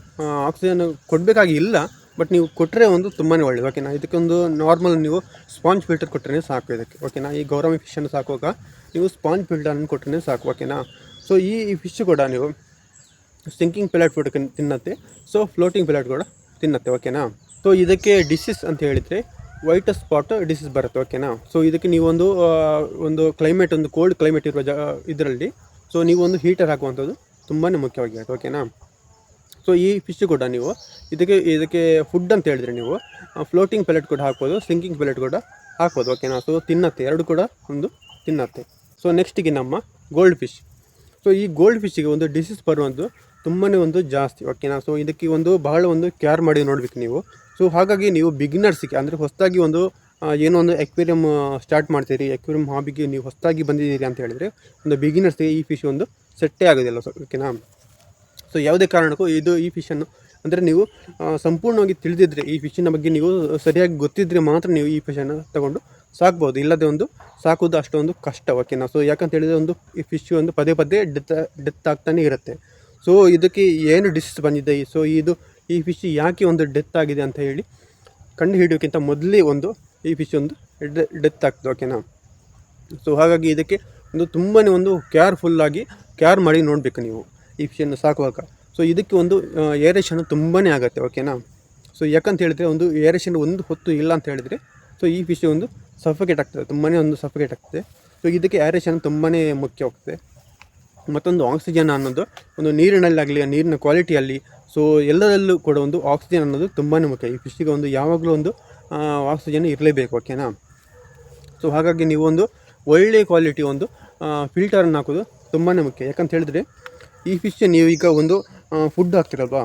ಆಕ್ಸಿಜನ್ ಕೊಡಬೇಕಾಗಿ ಇಲ್ಲ. ಬಟ್ ನೀವು ಕೊಟ್ಟರೆ ಒಂದು ತುಂಬಾ ಒಳ್ಳೆಯದು ಓಕೆನಾ ಇದಕ್ಕೊಂದು ನಾರ್ಮಲ್ ನೀವು ಸ್ಪಾಂಜ್ ಫಿಲ್ಟರ್ ಕೊಟ್ಟರೆ ಸಾಕು ಇದಕ್ಕೆ. ಓಕೆನಾ ಈ ಗೌರವ ಫಿಶನ್ನು ಸಾಕುವಾಗ ನೀವು ಸ್ಪಾಂಜ್ ಫಿಲ್ಟರನ್ನು ಕೊಟ್ಟರೆ ಸಾಕು. ಓಕೆನಾ ಸೊ ಈ ಫಿಶ್ ಕೂಡ ನೀವು ಸಿಂಕಿಂಗ್ ಪ್ಲೇಟ್ ಫುಡ್ ತಿನ್ನತ್ತೆ. ಸೊ ಫ್ಲೋಟಿಂಗ್ ಪ್ಲೇಟ್ ಕೂಡ ತಿನ್ನತ್ತೆ. ಓಕೆನಾ ಸೊ ಇದಕ್ಕೆ ಡಿಸೀಸ್ ಅಂತ ಹೇಳಿದರೆ ವೈಟ್ ಸ್ಪಾಟ್ ಡಿಸೀಸ್ ಬರುತ್ತೆ. ಓಕೆನಾ ಸೊ ಇದಕ್ಕೆ ನೀವೊಂದು ಒಂದು ಕ್ಲೈಮೇಟ್ ಒಂದು ಕೋಲ್ಡ್ ಕ್ಲೈಮೇಟ್ ಇರುವ ಜ, ಇದರಲ್ಲಿ ಸೊ ನೀವೊಂದು ಹೀಟರ್ ಹಾಕುವಂಥದ್ದು ತುಂಬಾ ಮುಖ್ಯವಾಗಿರುತ್ತೆ ಓಕೆನಾ ಸೊ ಈ ಫಿಶ್ ಕೂಡ ನೀವು, ಇದಕ್ಕೆ ಇದಕ್ಕೆ ಫುಡ್ ಅಂತ ಹೇಳಿದ್ರೆ ನೀವು ಫ್ಲೋಟಿಂಗ್ ಪೆಲೆಟ್ ಕೂಡ ಹಾಕ್ಬೋದು ಸಿಂಕಿಂಗ್ ಪೆಲೆಟ್ ಕೂಡ ಹಾಕ್ಬೋದು ಓಕೆನಾ ಸೊ ತಿನ್ನತ್ತೆ, ಎರಡು ಕೂಡ ಒಂದು ತಿನ್ನತ್ತೆ. ಸೊ ನೆಕ್ಸ್ಟಿಗೆ ನಮ್ಮ ಗೋಲ್ಡ್ ಫಿಶ್ ಸೊ ಈ ಗೋಲ್ಡ್ ಫಿಶ್ಗೆ ಒಂದು ಡಿಸೀಸ್ ಬರುವಂಥದ್ದು ತುಂಬಾ ಒಂದು ಜಾಸ್ತಿ ಓಕೆನಾ ಸೊ ಇದಕ್ಕೆ ಒಂದು ಬಹಳ ಒಂದು ಕೇರ್ ಮಾಡಿ ನೋಡಬೇಕು ನೀವು. ಸೊ ಹಾಗಾಗಿ ನೀವು ಬಿಗಿನರ್ಸಿಗೆ ಅಂದರೆ ಹೊಸದಾಗಿ ಒಂದು ಏನೋ ಒಂದು ಎಕ್ವೇರಿಯಮ್ ಸ್ಟಾರ್ಟ್ ಮಾಡ್ತೀರಿ ಎಕ್ವೇರಿಯಮ್ ಹಾಬಿಗೆ ನೀವು ಹೊಸದಾಗಿ ಬಂದಿದ್ದೀರಿ ಅಂತ ಹೇಳಿದರೆ, ಒಂದು ಬಿಗಿನರ್ಸ್ಗೆ ಈ ಫಿಶ್ ಒಂದು ಸೆಟ್ಟೇ ಆಗೋದಿಲ್ಲ ಸೊ ಓಕೆನಾ ಸೊ ಯಾವುದೇ ಕಾರಣಕ್ಕೂ ಇದು ಈ ಫಿಶನ್ನು ಅಂದರೆ ನೀವು ಸಂಪೂರ್ಣವಾಗಿ ತಿಳಿದಿದ್ರೆ ಈ ಫಿಶಿನ ಬಗ್ಗೆ ನೀವು ಸರಿಯಾಗಿ ಗೊತ್ತಿದ್ದರೆ ಮಾತ್ರ ನೀವು ಈ ಫಿಶನ್ನು ತಗೊಂಡು ಸಾಕ್ಬೋದು. ಇಲ್ಲದೆ ಒಂದು ಸಾಕೋದು ಅಷ್ಟೊಂದು ಕಷ್ಟ ಓಕೆನಾ ಸೊ ಯಾಕಂತ ಹೇಳಿದರೆ ಒಂದು ಈ ಫಿಶ್ ಒಂದು ಪದೇ ಪದೇ ಡೆತ್ ಡೆತ್ ಆಗ್ತಾನೆ ಇರುತ್ತೆ. ಸೊ ಇದಕ್ಕೆ ಏನು ಡಿಸೀಸ್ ಬಂದಿದೆ? ಸೊ ಇದು ಈ ಫಿಶ್ ಯಾಕೆ ಒಂದು ಡೆತ್ ಆಗಿದೆ ಅಂತ ಹೇಳಿ ಕಂಡು ಹಿಡಿಯೋಕ್ಕಿಂತ ಮೊದಲೇ ಒಂದು ಈ ಫಿಶ್ ಒಂದು ಡೆತ್ ಆಗ್ತದೆ ಓಕೆನಾ ಸೊ ಹಾಗಾಗಿ ಇದಕ್ಕೆ ಒಂದು ತುಂಬಾ ಒಂದು ಕೇರ್ಫುಲ್ಲಾಗಿ ಕೇರ್ ಮಾಡಿ ನೋಡಬೇಕು ನೀವು. ಈ ಫಿಶನ್ನು ಸಾಕುವಾಗ. ಸೊ ಇದಕ್ಕೆ ಒಂದು ಏರೇಷನ್ ತುಂಬಾ ಆಗುತ್ತೆ ಓಕೆನಾ ಸೊ ಯಾಕಂತ ಹೇಳಿದರೆ ಒಂದು ಏರೇಷನ್ ಒಂದು ಹೊತ್ತು ಇಲ್ಲ ಅಂತ ಹೇಳಿದರೆ ಸೊ ಈ ಫಿಶ್ ಒಂದು ಸಫಕೇಟ್ ಆಗ್ತದೆ ತುಂಬಾ ಒಂದು ಸಫಕೇಟ್ ಆಗ್ತದೆ. ಸೊ ಇದಕ್ಕೆ ಏರೇಷನ್ ತುಂಬಾ ಮುಖ್ಯವಾಗ್ತದೆ ಮತ್ತೊಂದು ಆಕ್ಸಿಜನ್ ಅನ್ನೋದು, ಒಂದು ನೀರಿನಲ್ಲಾಗಲಿ ನೀರಿನ ಕ್ವಾಲಿಟಿಯಲ್ಲಿ ಸೊ ಎಲ್ಲದರಲ್ಲೂ ಕೂಡ ಒಂದು ಆಕ್ಸಿಜನ್ ಅನ್ನೋದು ತುಂಬಾ ಮುಖ್ಯ. ಈ ಫಿಶ್ಗೆ ಒಂದು ಯಾವಾಗಲೂ ಒಂದು ಆಕ್ಸಿಜನ್ ಇರಲೇಬೇಕು ಓಕೆನಾ ಸೊ ಹಾಗಾಗಿ ನೀವು ಒಂದು ಒಳ್ಳೆಯ ಕ್ವಾಲಿಟಿ ಒಂದು ಫಿಲ್ಟರನ್ನು ಹಾಕೋದು ತುಂಬಾ ಮುಖ್ಯ. ಯಾಕಂತ ಹೇಳಿದ್ರೆ ಈ ಫಿಶ್ ನೀವು ಈಗ ಒಂದು ಫುಡ್ ಹಾಕ್ತಿರಲ್ವಾ?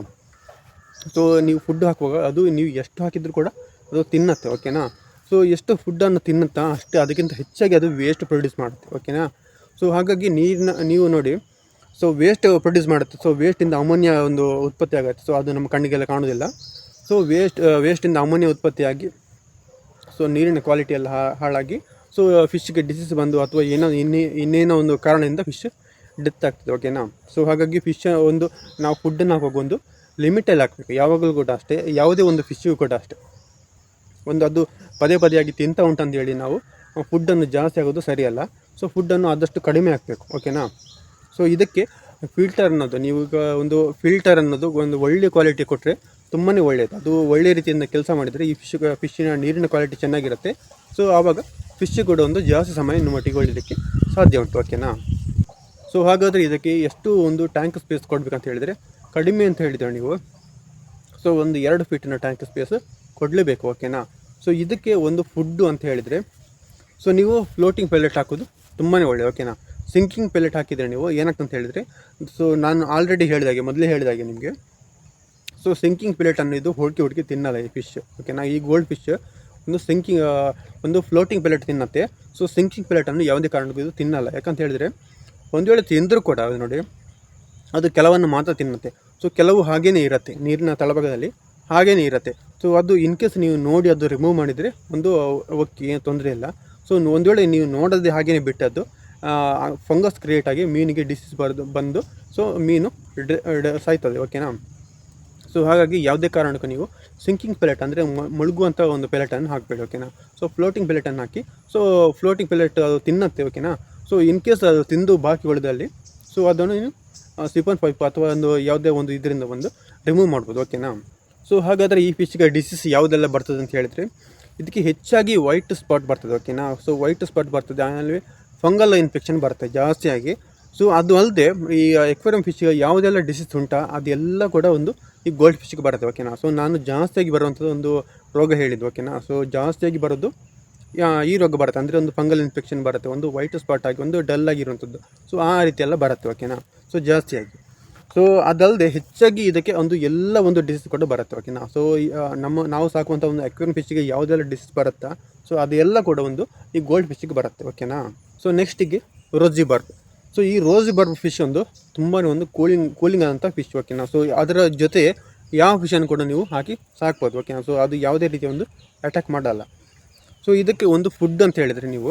ಸೊ ನೀವು ಫುಡ್ ಹಾಕುವಾಗ ಅದು ನೀವು ಎಷ್ಟು ಹಾಕಿದರೂ ಕೂಡ ಅದು ತಿನ್ನತ್ತೆ ಓಕೆನಾ ಸೊ ಎಷ್ಟು ಫುಡ್ಡನ್ನು ತಿನ್ನುತ್ತಾ ಅಷ್ಟೇ ಅದಕ್ಕಿಂತ ಹೆಚ್ಚಾಗಿ ಅದು ವೇಸ್ಟ್ ಪ್ರೊಡ್ಯೂಸ್ ಮಾಡುತ್ತೆ ಓಕೆನಾ ಸೊ ಹಾಗಾಗಿ ನೀರಿನ, ನೀವು ನೋಡಿ ಸೊ ವೇಸ್ಟ್ ಪ್ರೊಡ್ಯೂಸ್ ಮಾಡುತ್ತೆ. ಸೊ ವೇಸ್ಟಿಂದ ಅಮೋನಿಯಾ ಒಂದು ಉತ್ಪತ್ತಿ ಆಗುತ್ತೆ. ಸೊ ಅದು ನಮ್ಮ ಕಣ್ಣಿಗೆಲ್ಲ ಕಾಣೋದಿಲ್ಲ ಸೊ ವೇಸ್ಟ್ ವೇಸ್ಟಿಂದ ಅಮೋನಿಯಾ ಉತ್ಪತ್ತಿಯಾಗಿ ಸೊ ನೀರಿನ ಕ್ವಾಲಿಟಿ ಎಲ್ಲ ಹಾಳಾಗಿ ಸೊ ಫಿಶ್ಗೆ ಡಿಸೀಸ್ ಬಂದು ಅಥವಾ ಏನೋ ಇನ್ನೇ, ಇನ್ನೇನೋ ಒಂದು ಕಾರಣದಿಂದ ಫಿಶ್ ಡೆತ್ ಆಗ್ತದೆ ಓಕೆನಾ ಸೊ ಹಾಗಾಗಿ ಫಿಶ್ ಒಂದು, ನಾವು ಫುಡ್ಡನ್ನು ಹಾಕುವಾಗ ಒಂದು ಲಿಮಿಟಲ್ಲಿ ಹಾಕಬೇಕು. ಯಾವಾಗಲೂ ಕೂಡ ಅಷ್ಟೇ, ಯಾವುದೇ ಒಂದು ಫಿಶ್ಶಿಗೂ ಕೂಡ ಅಷ್ಟೇ. ಒಂದು ಅದು ಪದೇ ಪದೇಯಾಗಿ ತಿಂತ ಉಂಟಂತ ಹೇಳಿ ನಾವು ಫುಡ್ಡನ್ನು ಜಾಸ್ತಿ ಆಗೋದು ಸರಿಯಲ್ಲ. ಸೊ ಫುಡ್ಡನ್ನು ಆದಷ್ಟು ಕಡಿಮೆ ಹಾಕಬೇಕು ಓಕೆನಾ ಸೊ ಇದಕ್ಕೆ ಫಿಲ್ಟರ್ ಅನ್ನೋದು, ನೀವು ಈಗ ಒಂದು ಫಿಲ್ಟರ್ ಅನ್ನೋದು ಒಂದು ಒಳ್ಳೆ ಕ್ವಾಲಿಟಿ ಕೊಟ್ಟರೆ ತುಂಬಾ ಒಳ್ಳೆಯದು ಅದು ಒಳ್ಳೆ ರೀತಿಯಿಂದ ಕೆಲಸ ಮಾಡಿದರೆ ಈ ಫಿಶ್ ಫಿಶ್ಶಿನ ನೀರಿನ ಕ್ವಾಲಿಟಿ ಚೆನ್ನಾಗಿರುತ್ತೆ. ಸೊ ಆವಾಗ ಫಿಶ್ ಕೂಡ ಒಂದು ಜಾಸ್ತಿ ಸಮಯ ನಿಮ್ಮ ಮಟ್ಟಿಗೆ ಉಳಿಲಿಕ್ಕೆ ಸಾಧ್ಯ ಉಂಟು ಓಕೆನಾ ಸೊ ಹಾಗಾದರೆ ಇದಕ್ಕೆ ಎಷ್ಟು ಒಂದು ಟ್ಯಾಂಕ್ ಸ್ಪೇಸ್ ಕೊಡಬೇಕಂತ ಹೇಳಿದರೆ, ಕಡಿಮೆ ಅಂತ ಹೇಳಿದ್ರೆ ನೀವು. ಸೊ ಒಂದು ಎರಡು ಫೀಟಿನ ಟ್ಯಾಂಕ್ ಸ್ಪೇಸ್ ಕೊಡಲೇಬೇಕು ಓಕೆನಾ ಸೊ ಇದಕ್ಕೆ ಒಂದು ಫುಡ್ಡು ಅಂತ ಹೇಳಿದರೆ ಸೊ ನೀವು ಫ್ಲೋಟಿಂಗ್ ಪೆಲೆಟ್ ಹಾಕೋದು ತುಂಬಾ ಒಳ್ಳೆ ಓಕೆನಾ ಸಿಂಕಿಂಗ್ ಪೆಲೆಟ್ ಹಾಕಿದರೆ ನೀವು ಏನಕ್ಕಂತ ಹೇಳಿದರೆ ಸೊ ನಾನು ಆಲ್ರೆಡಿ ಹೇಳಿದಾಗೆ ಮೊದಲೇ ಹೇಳಿದಾಗೆ ನಿಮಗೆ. ಸೊ ಸಿಂಕಿಂಗ್ ಪೆಲೆಟ್ ಇದು ಹುಡುಕಿ ಹುಡುಕಿ ತಿನ್ನಲ್ಲ ಈ ಫಿಶ್ ಓಕೆನಾ ಈ ಗೋಲ್ಡ್ ಫಿಶ್ ಒಂದು ಸಿಂಕಿಂಗ್ ಒಂದು ಫ್ಲೋಟಿಂಗ್ ಪೆಲೆಟ್ ತಿನ್ನತ್ತೆ. ಸೊ ಸಿಂಕಿಂಗ್ ಪೆಲೆಟನ್ನು ಯಾವುದೇ ಕಾರಣಕ್ಕೂ ಇದು ತಿನ್ನಲ್ಲ. ಯಾಕಂತ ಹೇಳಿದರೆ ಒಂದು ವೇಳೆ ತಿಂದರೂ ಕೂಡ, ಅದು ನೋಡಿ, ಅದು ಕೆಲವನ್ನು ಮಾತ್ರ ತಿನ್ನುತ್ತೆ. ಸೊ ಕೆಲವು ಹಾಗೇನೇ ಇರುತ್ತೆ, ನೀರಿನ ತಳಭಾಗದಲ್ಲಿ ಹಾಗೇನೇ ಇರುತ್ತೆ. ಸೊ ಅದು ಇನ್ ಕೇಸ್ ನೀವು ನೋಡಿ ಅದು ರಿಮೂವ್ ಮಾಡಿದರೆ ಒಂದು ಓಕೆ ಏನು ತೊಂದರೆ ಇಲ್ಲ. ಸೊ ಒಂದು ವೇಳೆ ನೀವು ನೋಡದೆ ಹಾಗೇನೆ ಬಿಟ್ಟದ್ದು ಫಂಗಸ್ ಕ್ರಿಯೇಟ್ ಆಗಿ ಮೀನಿಗೆ ಡಿಸೀಸ್ ಬರೆದು, ಬಂದು ಸೊ ಮೀನು ಸಾಯ್ತದೆ ಓಕೆನಾ ಸೊ ಹಾಗಾಗಿ ಯಾವುದೇ ಕಾರಣಕ್ಕೂ ನೀವು ಸಿಂಕಿಂಗ್ ಪೆಲೆಟ್ ಅಂದರೆ ಮುಳುಗುವಂಥ ಒಂದು ಪೆಲೆಟನ್ನು ಹಾಕಬೇಡಿ ಓಕೆನಾ ಸೊ ಫ್ಲೋಟಿಂಗ್ ಪೆಲೆಟನ್ನು ಹಾಕಿ ಸೊ ಫ್ಲೋಟಿಂಗ್ ಪೆಲೆಟ್ ಅದು ತಿನ್ನತ್ತೆ ಓಕೆನಾ ಸೊ ಇನ್ ಕೇಸ್ ಅದು ತಿಂದು ಬಾಕಿ ಉಳಿದಲ್ಲಿ ಸೊ ಅದನ್ನು ನೀನು ಸಿಪನ್ ಪೈಪ್ ಅಥವಾ ಒಂದು ಯಾವುದೇ ಒಂದು ಇದರಿಂದ ಒಂದು ರಿಮೂವ್ ಮಾಡ್ಬೋದು ಓಕೆನಾ ಸೊ ಹಾಗಾದರೆ ಈ ಫಿಶ್ಗೆ ಡಿಸೀಸ್ ಯಾವುದೆಲ್ಲ ಬರ್ತದೆ ಅಂತ ಹೇಳಿದರೆ, ಇದಕ್ಕೆ ಹೆಚ್ಚಾಗಿ ವೈಟ್ ಸ್ಪಾಟ್ ಬರ್ತದೆ ಓಕೆನಾ ಸೊ ವೈಟ್ ಸ್ಪಾಟ್ ಬರ್ತದೆ, ಆಮೇಲೆ ಫಂಗಲ್ ಇನ್ಫೆಕ್ಷನ್ ಬರುತ್ತೆ ಜಾಸ್ತಿಯಾಗಿ ಸೊ ಅದು ಅಲ್ಲದೆ ಈ ಎಕ್ವೇರಿಯಂ ಫಿಶ್ಗೆ ಯಾವುದೆಲ್ಲ ಡಿಸೀಸ್ ಉಂಟಾ, ಅದೆಲ್ಲ ಕೂಡ ಒಂದು ಈ ಗೋಲ್ಡ್ ಫಿಶ್ಗೆ ಬರುತ್ತೆ ಓಕೆನಾ ಸೊ ನಾನು ಜಾಸ್ತಿಯಾಗಿ ಬರುವಂಥದ್ದು ಒಂದು ರೋಗ ಹೇಳಿದ್ದು ಓಕೆನಾ ಸೊ ಜಾಸ್ತಿಯಾಗಿ ಬರೋದು ಈ ರೋಗ ಬರುತ್ತೆ. ಅಂದರೆ ಒಂದು ಫಂಗಲ್ ಇನ್ಫೆಕ್ಷನ್ ಬರುತ್ತೆ. ಒಂದು ವೈಟ್ ಸ್ಪಾಟ್ ಆಗಿ, ಒಂದು ಡಲ್ ಆಗಿರುವಂಥದ್ದು ಸೊ ಆ ರೀತಿ ಎಲ್ಲ ಬರುತ್ತೆ ಓಕೆನಾ ಸೊ ಜಾಸ್ತಿಯಾಗಿ ಸೊ ಅದಲ್ಲದೆ ಹೆಚ್ಚಾಗಿ ಇದಕ್ಕೆ ಒಂದು ಎಲ್ಲ ಒಂದು ಡಿಸೀಸ್ ಕೂಡ ಬರುತ್ತೆ ಓಕೆನಾ ಸೊ ನಮ್ಮ, ನಾವು ಸಾಕುವಂಥ ಒಂದು ಅಕ್ವೇರಿಯಂ ಫಿಶ್ಗೆ ಯಾವುದೆಲ್ಲ ಡಿಸೀಸ್ ಬರುತ್ತಾ? ಸೊ ಅದೆಲ್ಲ ಕೂಡ ಒಂದು ಈ ಗೋಲ್ಡ್ ಫಿಶ್ಗೆ ಬರುತ್ತೆ ಓಕೆನಾ ಸೊ ನೆಕ್ಸ್ಟಿಗೆ ರೋಜಿ ಬರ್ಬ್ ಸೊ ಈ ರೋಜಿ ಬರ್ಬ್ ಫಿಶ್ ಒಂದು ತುಂಬಾ ಒಂದು ಕೂಲಿಂಗ್ ಕೂಲಿಂಗ್ ಆದಂಥ ಫಿಶ್ ಓಕೆನಾ ಸೊ ಅದರ ಜೊತೆ ಯಾವ ಫಿಶನ್ನು ಕೂಡ ನೀವು ಹಾಕಿ ಸಾಕ್ಬೋದು ಓಕೆನಾ ಸೊ ಅದು ಯಾವುದೇ ರೀತಿಯ ಒಂದು ಅಟ್ಯಾಕ್ ಮಾಡಲ್ಲ. ಸೊ ಇದಕ್ಕೆ ಒಂದು ಫುಡ್ ಅಂತ ಹೇಳಿದರೆ ನೀವು.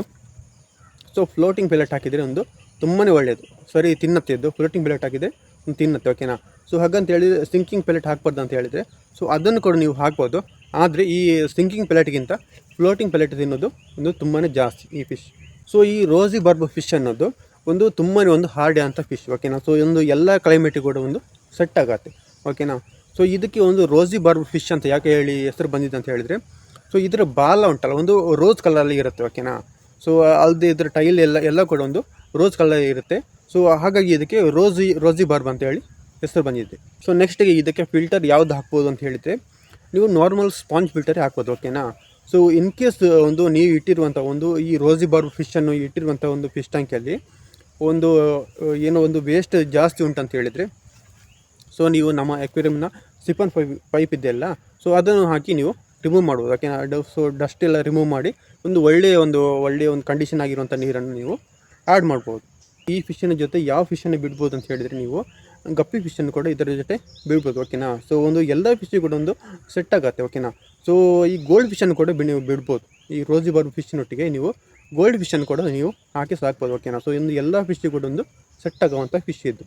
ಸೊ ಫ್ಲೋಟಿಂಗ್ ಪೆಲೆಟ್ ಹಾಕಿದರೆ ಒಂದು ತುಂಬಾ ಒಳ್ಳೆಯದು ಸರಿ ತಿನ್ನತ್ತೆ ಇದು ಫ್ಲೋಟಿಂಗ್ ಪೆಲೆಟ್ ಹಾಕಿದರೆ ಒಂದು ತಿನ್ನತ್ತೆ ಓಕೆನಾ ಸೊ ಹಾಗಂತ ಹೇಳಿದರೆ ಸಿಂಕಿಂಗ್ ಪೆಲೆಟ್ ಹಾಕ್ಬಾರ್ದು ಅಂತ ಹೇಳಿದರೆ ಸೊ ಅದನ್ನು ಕೂಡ ನೀವು ಹಾಕ್ಬೋದು. ಆದರೆ ಈ ಸಿಂಕಿಂಗ್ ಪೆಲೆಟ್ಗಿಂತ ಫ್ಲೋಟಿಂಗ್ ಪೆಲೆಟ್ ತಿನ್ನೋದು ಒಂದು ತುಂಬಾ ಜಾಸ್ತಿ ಈ ಫಿಶ್ ಸೊ ಈ ರೋಸಿ ಬರ್ಬ್ ಫಿಶ್ ಅನ್ನೋದು ಒಂದು ತುಂಬಾ ಒಂದು ಹಾರ್ಡ್ ಅಂತ ಫಿಶ್ ಓಕೆನಾ ಸೊ ಒಂದು ಎಲ್ಲ ಕ್ಲೈಮೇಟಿಗೆ ಕೂಡ ಒಂದು ಸೆಟ್ ಆಗುತ್ತೆ ಓಕೆನಾ ಸೊ ಇದಕ್ಕೆ ಒಂದು ರೋಸಿ ಬಾರ್ಬ್ ಫಿಶ್ ಅಂತ ಯಾಕೆ ಹೇಳಿ ಹೆಸರು ಬಂದಿದೆ ಅಂತ ಹೇಳಿದರೆ ಸೊ ಇದರ ಬಾಲ ಉಂಟಲ್ಲ, ಒಂದು ರೋಸ್ ಕಲರಲ್ಲಿ ಇರುತ್ತೆ ಓಕೆನಾ ಸೊ ಅಲ್ಲದೆ ಇದರ ಟೈಲ್ ಎಲ್ಲ ಎಲ್ಲ ಕೂಡ ಒಂದು ರೋಸ್ ಕಲರ್ ಇರುತ್ತೆ. ಸೊ ಹಾಗಾಗಿ ಇದಕ್ಕೆ ರೋಸಿ ರೋಸಿ ಬಾರ್ಬ್ ಅಂತ ಹೇಳಿ ಹೆಸರು ಬಂದಿದೆ. ಸೊ ನೆಕ್ಸ್ಟಿಗೆ ಇದಕ್ಕೆ ಫಿಲ್ಟರ್ ಯಾವ್ದು ಹಾಕ್ಬೋದು ಅಂತ ಹೇಳಿದರೆ, ನೀವು ನಾರ್ಮಲ್ ಸ್ಪಾಂಜ್ ಫಿಲ್ಟರೇ ಹಾಕ್ಬೋದು ಓಕೆನಾ ಸೊ ಇನ್ ಕೇಸ್ ಒಂದು ನೀವು ಇಟ್ಟಿರುವಂಥ ಒಂದು ಈ ರೋಸಿ ಬಾರ್ಬ್ ಫಿಶನ್ನು ಇಟ್ಟಿರುವಂಥ ಒಂದು ಫಿಶ್ ಟ್ಯಾಂಕಲ್ಲಿ ಒಂದು, ಏನೋ ಒಂದು ವೇಸ್ಟ್ ಜಾಸ್ತಿ ಉಂಟಂತ ಹೇಳಿದರೆ ಸೊ ನೀವು ನಮ್ಮ ಎಕ್ವೇರಿಯಮ್ನ ಸಿಪನ್ ಪೈಪ್ ಪೈಪ್ ಇದೆಯಲ್ಲ ಸೊ ಅದನ್ನು ಹಾಕಿ ನೀವು ರಿಮೂವ್ ಮಾಡ್ಬೋದು. ಯಾಕೆಂದರೆ ಸೊ ಡಸ್ಟ್ ಎಲ್ಲ ರಿಮೂವ್ ಮಾಡಿ ಒಂದು ಒಳ್ಳೆಯ ಒಂದು ಒಳ್ಳೆಯ ಒಂದು ಕಂಡೀಷನ್ ಆಗಿರುವಂಥ ನೀರನ್ನು ನೀವು ಆ್ಯಡ್ ಮಾಡ್ಬೋದು. ಈ ಫಿಶಿನ ಜೊತೆ ಯಾವ ಫಿಶನ್ನು ಬಿಡ್ಬೋದು ಅಂತ ಹೇಳಿದರೆ ನೀವು ಗಪ್ಪಿ ಫಿಶನ್ನು ಕೂಡ ಇದರ ಜೊತೆ ಬಿಡ್ಬೋದು ಓಕೆನಾ ಸೊ ಒಂದು ಎಲ್ಲ ಫಿಶ್ ಕೂಡ ಒಂದು ಸೆಟ್ ಆಗುತ್ತೆ ಓಕೆನಾ ಸೊ ಈ ಗೋಲ್ಡ್ ಫಿಶನ್ನು ಕೂಡ ಬಿ- ನೀವು ಬಿಡ್ಬೋದು. ಈ ರೋಜಿ ಬಾರ್ ಫಿಶ್ನೊಟ್ಟಿಗೆ ನೀವು ಗೋಲ್ಡ್ ಫಿಶನ್ನು ಕೂಡ ನೀವು ಹಾಕಿ ಸಾಕ್ಬೋದು ಓಕೆನಾ ಸೊ ಒಂದು ಎಲ್ಲ ಫಿಶಿಗೆ ಕೂಡ ಒಂದು ಸೆಟ್ ಆಗುವಂಥ ಫಿಶ್ ಇದು.